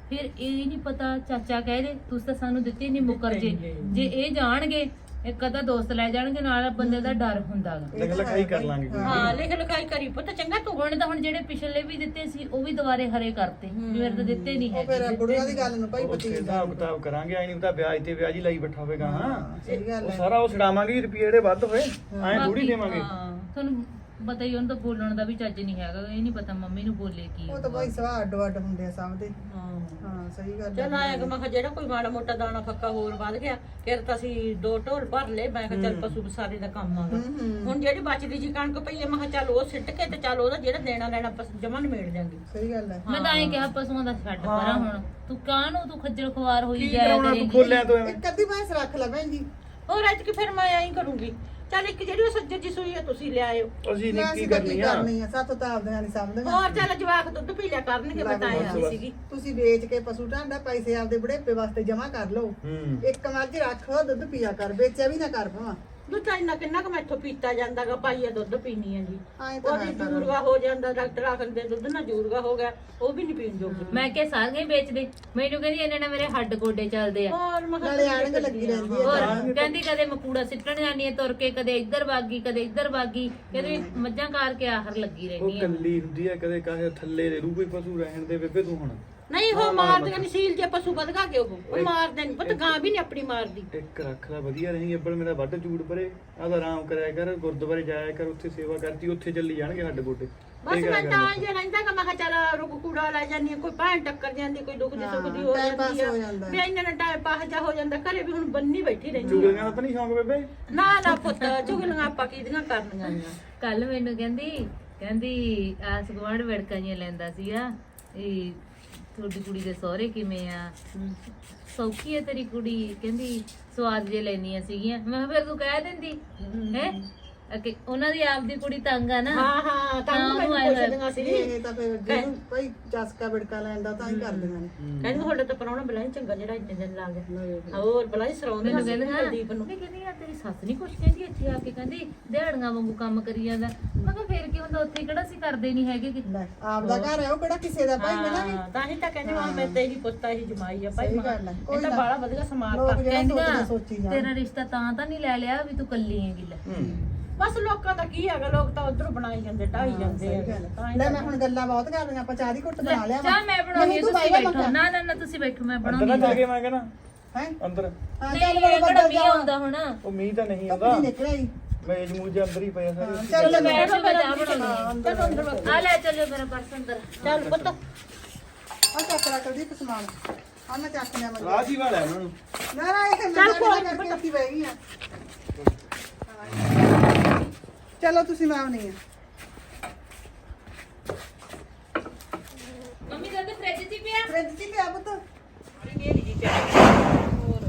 ਫਿਰ ਇਹ ਨਹੀਂ ਪਤਾ ਚਾਚਾ ਕਹਿ ਦੇ ਤੁਸੀਂ ਤਾਂ ਸਾਨੂੰ ਦਿੱਤੇ ਨਹੀਂ ਮੁਕਰ ਜੇ ਜੇ ਇਹ ਜਾਣਗੇ ਇੱਕ ਅੱਧਾ ਦੋਸਤ ਲੈ ਜਾਣਗੇ ਨਾਲ ਬੰਦੇ ਦਾ ਡਰ ਹੁੰਦਾ ਗਾ ਲਿਖ ਲਿਖਾਈ ਕਰ ਲਾਂਗੇ ਕੋਈ। ਹਾਂ ਲਿਖ ਲਿਖਾਈ ਕਰੀ ਪੁੱਤ ਚੰਗਾ ਤੂੰ ਹੁਣ ਤਾਂ ਹੁਣ ਜਿਹੜੇ ਪਿਛਲੇ ਵੀ ਦਿੱਤੇ ਸੀ ਉਹ ਵੀ ਦੁਬਾਰੇ ਹਰੇ ਕਰਤੇ। ਮੇਰੇ ਤਾਂ ਦਿੱਤੇ ਨਹੀਂ ਉਹ ਹੈਗੇ। ਫਿਰ ਬੁੜੀਆਂ ਦੀ ਗੱਲ ਨੂੰ ਭਾਈ ਉੱਥੇ ਪਤੀ ਹਿਸਾਬ ਕਿਤਾਬ ਕਰਾਂਗੇ ਆਈ ਨਹੀਂ ਤਾਂ ਵਿਆਜ ਤੇ ਵਿਆਜ ਹੀ ਲਾਈ ਬੈਠਾ ਹੋਵੇਗਾ ਹਾਂ ਸਹੀ ਗੱਲ ਉਹ ਹੈ। ਸਾਰਾ ਉਹ ਛਡਾਵਾਂਗੇ ਰੁਪਏ ਜਿਹੜੇ ਵੱਧ ਹੋਏ ਐਂ ਥੋੜੀ ਦੇਵਾਂਗੇ। ਹਾਂ ਤੁਹਾਨੂੰ ਪਤਾ ਹੀ ਉਹਨੂੰ ਤਾਂ ਬੋਲਣ ਦਾ ਵੀ ਚੱਜ ਨਹੀਂ ਹੈਗਾ ਇਹ ਨਹੀਂ ਪਤਾ ਮੰਮੀ ਨੂੰ ਬੋਲੇ ਕੀ ਉਹ ਤਾਂ ਭਾਈ ਸਵਾਹ ਅੱਡੋ ਅੱਡ ਹੁੰਦੇ ਆ ਸਭ ਦੇ। ਹਾਂ। ਹਾਂ ਸਹੀ ਗੱਲ ਚੱਲ ਹੈ ਆਇਆ ਕਿ ਮੈਂ ਕਿਹਾ ਜਿਹੜਾ ਕੋਈ ਮਾੜਾ ਮੋਟਾ ਦਾਣਾ ਫੱਕਾ ਹੋਰ ਵੱਧ ਗਿਆ ਫਿਰ ਤਾਂ ਅਸੀਂ ਦੋ ਢੋਲ ਭਰ ਲਏ ਮੈਂ ਕਿਹਾ ਚੱਲ ਪਸ਼ੂ ਸਾਰੇ ਦਾ ਕੰਮ ਆਗਾ ਹੁਣ ਜਿਹੜੀ ਬਚਦੀ ਜੀ ਕਣਕ ਪਈ ਹੈ ਮੈਂ ਕਿਹਾ ਚੱਲ ਉਹ ਸਿੱਟ ਕੇ ਤੇ ਚੱਲ ਉਹਦਾ ਜਿਹੜਾ ਦੇਣਾ ਲੈਣਾ ਜਮਾ ਨਿਮੇੜ ਜਾਂਗੇ ਸਹੀ ਗੱਲ ਹੈ ਮੈਂ ਤਾਂ ਐਂ ਕਿਹਾ ਪਸ਼ੂਆਂ ਦਾ ਛੱਡ ਪਰਾਂ ਹੁਣ। ਤੂੰ ਕਾਹਨੂੰ ਤੂੰ ਖੱਜਲ ਖਵਾਰ ਹੋਈ ਜਾਇਆ ਕਰੇਂਗੀ ਖੋਲਿਆ ਤੋਂ ਐਵੇਂ। ਇੱਕ ਅੱਧੀ ਭੈਂਸ ਰੱਖ ਲੈ ਭੈਣ ਜੀ। ਹੋਰ ਅੱਜ ਕਿ ਫਿਰ ਮੈਂ ਐਂ ਕਰੂੰਗੀ? ਚੱਲ ਇੱਕ ਜਿਹੜੀ ਉਹ ਸੱਜਰ ਜੀ ਸੂਈ ਹੈ ਤੁਸੀਂ ਲਿਆਇਓ ਅਸੀਂ ਨਾ ਅਸੀਂ ਕੀ ਤਾਂ ਕਰਨੀ ਆ। ਕਰਨੀ ਆ ਸਾਥੋਂ ਤਾਂ ਆਪਦਿਆਂ ਨਹੀਂ ਸਮਝਦੀਆਂ। ਹੋਰ ਚੱਲ ਜਵਾਕ ਦੁੱਧ ਪੀ ਲਿਆ ਕਰਨਗੇ ਬਤਾਇਆ ਬਸ। ਸੀਗੀ। ਤੁਸੀਂ ਵੇਚ ਕੇ ਪਸ਼ੂ ਢਾਂਡਾ ਪੈਸੇ ਆਪਦੇ ਬੁਢੇਪੇ ਵਾਸਤੇ ਜਮਾ ਕਰ ਲਓ। ਹੂੰ। ਇੱਕ ਮੱਝ ਰੱਖ ਦੁੱਧ ਪੀਆ ਕਰ ਵੇਚਿਆ ਵੀ ਨਾ ਕਰ ਭਾਵਾਂ। ਦੁੱਧ ਇੰਨਾ ਕਿੰਨਾ ਕੁ ਮੈਥੋਂ ਪੀਤਾ ਜਾਂਦਾਗਾ ਪਾਈਆ ਦੁੱਧ ਪੀਣੀ ਹੈ ਜੀ। ਐਂ ਤਾਂ ਉਹਦੀ ਹੈ ਜੂਰਗਾ ਹੋ ਜਾਂਦਾ ਡਾਕਟਰ ਆਖਦੇ ਦੁੱਧ ਨਾਲ ਜੂਰਗਾ ਹੋ ਗਿਆ ਉਹ ਵੀ ਨਹੀਂ ਪੀਣ ਜੋਗੇ। ਮੈਂ ਕਿਹਾ ਸਾਰੀਆਂ ਹੀ ਵੇਚ ਦੇ ਮੈਨੂੰ ਕਹਿੰਦੀ ਇਹਨਾਂ ਨਾਲ ਮੇਰੇ ਹੱਡ ਗੋਡੇ ਚੱਲਦੇ ਆ। ਹੋਰ ਮੈਂ ਕਿਹਾ ਨਾਲੇ ਲੱਗੀ ਰਹਿੰਦੀ ਹੈ ਹੋਰ ਕਹਿੰਦੀ ਕਦੇ ਮਕੂੜਾ ਸਿੱਟਣ ਜਾਂਦੀ ਹੈ ਤੁਰ ਕੇ ਕਦੇ ਇੱਧਰ ਵਾਗੀ ਕਦੇ ਇੱਧਰ ਵਾਗੀ ਕਹਿੰਦੀ ਮੱਝਾਂ ਕਾਰ ਕੇ ਆਹਰ ਲੱਗੀ ਉਹ ਰਹਿੰਦੀ ਹੈ ਕੱਲੀ ਹੁੰਦੀ ਆ ਕਦੇ ਕਾਹੇ ਥੱਲੇ ਦੇ ਰੂ ਕੋਈ ਪਸ਼ੂ ਰਹਿਣ ਦੇ ਬੇਬੇ ਤੂੰ ਹੁਣ। ਨਹੀਂ ਉਹ ਮਾਰਦੇ ਨਹੀਂ ਸੀਲ ਜੇ ਪਸ਼ੂ ਵਧਗਾ ਕੇ ਉਹ। ਉਹ ਮਾਰਦੇ ਨਹੀਂ ਪਤਾ ਗਾਂ ਵੀ ਨਹੀਂ ਆਪਣੀ ਮਾਰਦੀ। ਇੱਕ ਰੱਖ ਲੈ ਵਧੀਆ ਰਹੀ ਅੱਬਲ ਮੇਰਾ ਵੱਡ ਚੂੜ ਪਰੇ। ਆਦਾ ਆਰਾਮ ਕਰਿਆ ਕਰ ਗੁਰਦੁਆਰੇ ਜਾਇਆ ਕਰ ਉੱਥੇ ਸੇਵਾ ਕਰਤੀ ਉੱਥੇ ਚੱਲੀ ਜਾਣਗੇ ਹੱਡ ਗੋਡੇ। ਬਸ ਮੈਂ ਤਾਂ। ਜੇ ਰਹਿੰਦਾ ਕਿ ਮੈਂ ਕਿਹਾ ਚੱਲ ਰੁਕ ਕੂੜਾ ਲੈ ਜਾਂਦੀ ਹਾਂ, ਕੋਈ ਭੈਣ ਟੱਕਰ ਜਾਂਦੀ ਕੋਈ ਦੁੱਖ ਦੀ ਸੁੱਖ ਦੀ ਹੋ ਜਾਂਦੀ ਹੋ ਆ। ਜਾਂਦਾ। ਵੀ ਇੰਨਾ ਨਾ ਟਾਈਮ ਪਾਸ ਜਾ ਹੋ ਜਾਂਦਾ ਘਰੇ ਵੀ ਹੁਣ ਬੰਨੀ ਬੈਠੀ ਰਹਿੰਦੀ। ਚੁਗਲੀਆਂ ਦਾ ਤਾਂ ਨਹੀਂ ਸ਼ੌਂਕ ਬੇਬੇ? ਨਾ ਨਾ ਪੁੱਤ ਚੁਗਲੀਆਂ ਆਪਾਂ ਕਿਹਦੀਆਂ ਕਰਨੀਆਂ ਆ? ਕੱਲ ਮੈਨੂੰ ਕਹਿੰਦੀ ਕਹਿੰਦੀ ਆਸ ਗਵਾਂਢ ਵੜਕਾਂ ਜਿਹੀਆਂ ਲੈਂਦਾ ਸੀਗਾ ਇਹ ਤੁਹਾਡੀ ਕੁੜੀ ਦੇ ਸਹੁਰੇ ਕਿਵੇਂ ਆ? ਸੌਖੀ ਹੈ ਤੇਰੀ ਕੁੜੀ? ਕਹਿੰਦੀ ਸਵਾਦ ਜੇ ਲੈਣੀਆਂ ਸੀਗੀਆਂ। ਮੈਂ ਕਿਹਾ, ਫਿਰ ਤੂੰ ਕਹਿ ਦਿੰਦੀ, ਹੈ? ਕਿ ਉਹਨਾਂ ਦੀ ਆਪਦੀ ਕੁੜੀ ਤੰਗ ਆ ਨਾ। ਹਾਂ ਹਾਂ ਤਾਂ ਮੈਨੂੰ। ਪੁੱਛਦੀਆਂ ਸੀ। ਇਹ ਤਾਂ ਫਿਰ ਜਿਹਨੂੰ ਭਾਈ ਚਸਕਾ ਬਿੜਕਾ ਲੈਣ ਦਾ ਤਾਂ ਹੀ ਕਰਦੀਆਂ ਨੇ। ਕਹਿੰਦੇ ਤੁਹਾਡੇ ਤਾਂ ਪਰਾਉਣਾ ਬਲਾਈ ਚੰਗਾ ਜਿਹੜਾ ਇੰਨੇ ਦਿਨ ਲਾ ਗਿਆ। ਹੋਰ ਬਲਾਈ ਸਰਾਉਂਦੇ ਸੀ ਕਹਿੰਦੀ ਕੁਲਦੀਪ ਨੂੰ। ਕਹਿੰਦੀ ਆ ਤੇਰੀ ਸੱਸ ਨਹੀਂ ਕੁਛ ਕਹਿੰਦੀ ਇੱਥੇ ਆ ਕੇ ਕਹਿੰਦੀ ਦਿਹਾੜੀਆਂ ਵਾਂਗੂ ਕੰਮ ਕਰੀ ਜਾਂਦਾ। ਮੈਂ ਕਿਹਾ ਫੇਰ ਕੀ ਹੁੰਦਾ ਉੱਥੇ ਕਿਹੜਾ ਸੀ ਕਰਦੇ ਨਹੀਂ ਹੈਗੇ ਕਿ? ਆਪਦਾ ਘਰ ਹੈ ਉਹ ਕਿਹੜਾ ਕਿਸੇ ਦਾ? ਭਾਈ ਮੈਨਾਂ ਵੀ ਹਾਂ, ਤਾਂ ਹੀ ਤਾਂ ਕਹਿੰਦੇ ਹਾਂ ਮੈਂ ਤੇ ਹੀ ਪੁੱਤਾ ਹੀ ਜਮਾਈ ਆ ਭਾਈ। ਇਹ ਕੋਈ ਤਾਂ ਨਾ। ਬਾਲਾ ਵਧੀਆ ਸਮਾਰਤਾ ਕਹਿੰਦੀਆਂ ਤੇਰਾ ਰਿਸ਼ਤਾ ਤਾਂ ਤਾਂ ਨਹੀਂ ਲੈ ਲਿਆ ਵੀ ਤੂੰ ਕੱਲੀ ਹੈਗੀ ਲੈ। ਬਸ ਲੋਕਾਂ ਦਾ ਕੀ ਹੈਗਾ ਲੋਕ ਤਾਂ ਉਧਰੋਂ ਬਣਾਈ ਜਾਂਦੇ ਢਾਈ ਜਾਂਦੇ ਆ। ਤਾਂ ਹੀ ਲੈ ਮੈਂ ਹੁਣ ਗੱਲਾਂ ਬਹੁਤ ਕਰਦੀਆਂ ਆਪਾਂ ਚਾਹ ਦੀ ਘੁੱਟ ਬਣਾ ਲਿਆ ਚਾਹ ਮੈਂ ਬਣਾਉਣੀ ਹੈ ਤੁਸੀਂ ਬੈਠੋ। ਨਾ ਨਾ ਨਾ ਤੁਸੀਂ ਬੈਠੋ ਮੈਂ ਅੰਦਰ ਬਣਾਉਣੀ ਨਾ ਜਾ ਕੇ ਮੈਂ ਕਹਿੰਦਾ ਹੈ? ਅੰਦਰ। ਹਾਂ ਨਹੀਂ ਚੱਲ ਇਹ ਬੜਾ ਬੱਦਲ ਮੀਂਹ ਆਉਂਦਾ ਹੁਣ? ਉਹ ਮੀਂਹ ਤਾਂ ਨਹੀਂ ਆਉਂਦਾ। ਕੱਪੜੀ ਨਿਕਲਿਆ ਹੀ ਮੇਜ ਮੂਜ ਅੰਦਰ ਹੀ ਪਿਆ ਸਾਰੇ। ਚੱਲ ਲੈ ਮੈਂ ਬੈਠੋ ਮੈਂ ਚਾਹ ਬਣਾਉਣੀ ਚੱਲ ਅੰਦਰ ਵਗ। ਆ। ਲੈ ਚੱਲੋ ਮੇਰਾ ਪਰਸ ਅੰਦਰ। ਚੱਲ ਪੁੱਤ। ਆ ਚੱਕ ਲਾ ਕੁਲਦੀਪ ਸਮਾਨ। ਆ ਮੈਂ ਚੱਕ ਲਿਆ ਮੈਂ ਰਾਜੀ ਵਾਲਾ ਉਹਨਾਂ ਨੂੰ। ਨਾ ਨਾ ਇਹ ਮੈਂ ਚੱਲ ਕਰਕੇ ਉੱਥੇ ਬਹਿ ਗਈ ਆ। ਚਲੋ ਤੁਸੀਂ ਮੈਂ ਆਉਣੀ ਆ। ਮੰਮੀ ਕਹਿੰਦੇ ਫ੍ਰਿਜ 'ਚ ਹੀ ਪਿਆ? ਫ੍ਰਿਜ 'ਚ ਲਿਆ ਪੁੱਤ। ਹੋਰ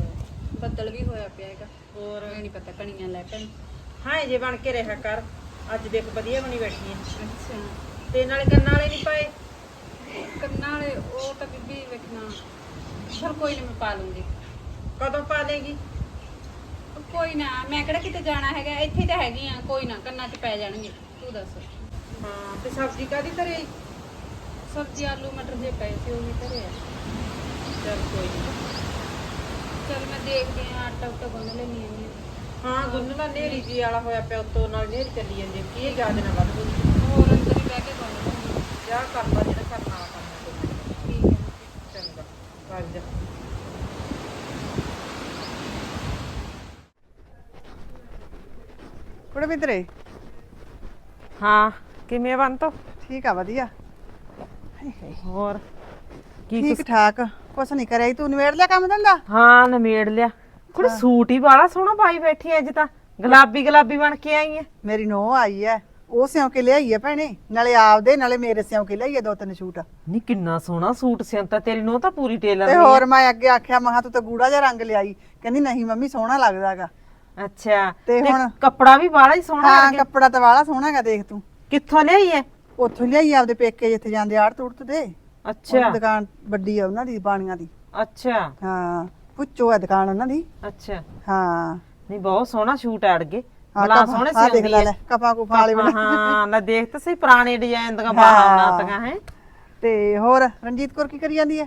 ਬੱਦਲ ਵੀ ਹੋਇਆ ਪਿਆ ਹੈਗਾ। ਹੋਰ ਇਹ ਨਹੀਂ ਪਤਾ ਕਣੀਆਂ ਲੈ ਪੈਣ ਹਾਂ ਜੇ ਬਣ ਕੇ ਰਿਹਾ ਕਰ। ਅੱਜ ਦੇਖ ਵਧੀਆ ਬਣੀ ਬੈਠੀ ਹੈ ਅੱਛਾ। ਤੇ ਨਾਲੇ ਕੰਨਾਂ ਵਾਲੇ ਨਹੀਂ ਪਾਏ? ਕੰਨਾਂ ਵਾਲੇ ਉਹ ਤਾਂ ਬੀਬੀ ਵੇਖਣਾ। ਚਲ ਕੋਈ ਨਾ ਮੈਂ ਪਾ ਲੂੰਗੀ। ਕਦੋਂ ਪਾ ਦੇਗੀ? ਕੋਈ ਨਾ ਮੈਂ ਕਿਹੜਾ ਕਿਤੇ ਜਾਣਾ ਹੈਗਾ ਇੱਥੇ ਤਾਂ ਹੈਗੀ ਆ ਕੋਈ ਨਾ ਕੰਨਾਂ 'ਚ ਪੈ ਜਾਣਗੇ ਤੂੰ ਦੱਸ। ਹਾਂ ਤੇ ਸਬਜ਼ੀ ਕਾਦੀ ਧਰੇ? ਸਬਜ਼ੀ ਆਲੂ ਮਟਰ ਜੇ ਪਏ ਸੀ ਉਹ ਵੀ ਘਰੇ ਆ। ਚਲ ਕੋਈ ਨੀ। ਚਲ ਮੈਂ ਦੇਖਦੀ ਆ ਆਟਾ ਉਟਾ ਗੁੰਨ ਲੈਣੀ ਆ ਹਾਂ ਗੁੰਨਣਾ ਨੇਰੀ ਜੀ ਵਾਲਾ ਹੋਇਆ ਪਿਆ ਉੱਤੋਂ ਨਾਲ ਨੇਰੀ ਚੱਲੀ ਜਾਂਦੀ। ਕੀ ਯਾਦ ਨਾ ਵੱਧ ਗਈ? ਹੋਰ ਅੰਦਰ ਹੀ ਬਹਿ ਕੇ ਗੁੰਨ ਲੈਣੀ ਜਾ ਕਰ ਲਾ ਜਿਹੜਾ ਕਰਨਾ ਆ ਕੰਮ ਠੀਕ ਹੈ। ਚੰਗਾ ਕਰ ਜਾ। ਕੁੜੇ ਮਿੱਤਰੇ? ਹਾਂ ਕਿਵੇਂ ਬੰਤੋ? ਠੀਕ ਆ ਵਧੀਆ। ਹੋਰ ਕੀ ਠੀਕ ਠਾਕ ਕੁਛ ਨਹੀਂ ਕਰਿਆ ਈ, ਤੂੰ ਨਿਬੇੜ ਲਿਆ ਕੰਮ ਧੰਦਾ? ਹਾਂ ਨਮੇੜ ਲਿਆ। ਕੁੜੀ ਸੂਟ ਹੀ ਬਾਲਾ ਸੋਹਣਾ ਪਾਈ ਬੈਠੀ ਐ ਅੱਜ ਤਾਂ। ਗੁਲਾਬੀ ਗੁਲਾਬੀ ਬਣ ਕੇ ਆਈ ਐ। ਮੇਰੀ ਨੂੰਹ ਆਈ ਐ ਉਹ ਸਿਉਂ ਕੇ ਲਿਆਈ ਐ ਭੈਣੇ। ਨਾਲੇ ਆਪਦੇ ਨਾਲੇ ਮੇਰੇ ਸਿਉਂ ਕੇ ਲਿਆਈ ਐ ਦੋ ਤਿੰਨ ਸ਼ੂਟ। ਨੀ ਕਿੰਨਾ ਸੋਹਣਾ ਸੂਟ ਸਿਉਂਤਾ ਤੇਰੀ ਨੂੰ ਤਾਂ ਪੂਰੀ ਟੇਲਰ ਤੇ ਦੀ ਹੋਰ ਮੈਂ ਅੱਗੇ ਆਖਿਆ ਮਹਾ ਤੂੰ ਤਾਂ ਗੂੜਾ ਜਿਹਾ ਰੰਗ ਲਿਆਈ। ਕਹਿੰਦੀ ਨਹੀਂ ਮੰਮੀ ਸੋਹਣਾ ਲੱਗਦਾਗਾ। ਅੱਛਾ ਤੇ ਹੁਣ- ਕੱਪੜਾ ਵੀ ਬਾਲਾ ਹੀ ਸੋਹਣਾ ਹਾਂ ਕੱਪੜਾ ਤਾਂ ਵਾਲਾ ਸੋਹਣਾਗਾ ਦੇਖ ਤੂੰ। ਕਿੱਥੋਂ ਲਿਆਈ ਐ? ਉੱਥੋਂ ਲਿਆਈ ਆਪਦੇ ਪੇਕੇ ਜਿੱਥੇ ਜਾਂਦੇ ਆੜ ਤੁੜਤ ਦੇ। ਅੱਛਾ। ਉਹ ਦੁਕਾਨ ਵੱਡੀ ਆ ਉਹਨਾਂ ਦੀ ਬਾਣੀਆਂ ਦੀ। ਅੱਛਾ। ਹਾਂ ਪੁੱਛੋ ਆ ਦੁਕਾਨ ਉਹਨਾਂ ਦੀ। ਅੱਛਾ। ਹਾਂ। ਨਹੀਂ ਬਹੁਤ ਸੋਹਣਾ ਸੂਟ ਅੜ ਗਏ ਹਾਂ, ਬਲਾ ਸੋਹਣੇ ਆਹ ਦੇਖ ਸਿਉਂਦੀ ਲੈ ਐ। ਲੈ, ਕਪਾਂ ਕੁਪਾਂ ਵਾਲੇ ਬਣਾ। ਹਾਂ ਲੈ ਦੇਖ ਤਾਂ ਸਹੀ ਪੁਰਾਣੇ ਡਿਜ਼ਾਈਨ ਦੀਆਂ ਬਾਹਾਂ ਹਾਂ। ਬਣਾਤੀਆਂ ਹੈ। ਤੇ ਹੋਰ ਰਣਜੀਤ ਕੌਰ ਕੀ ਕਰੀ ਜਾਂਦੀ ਐ?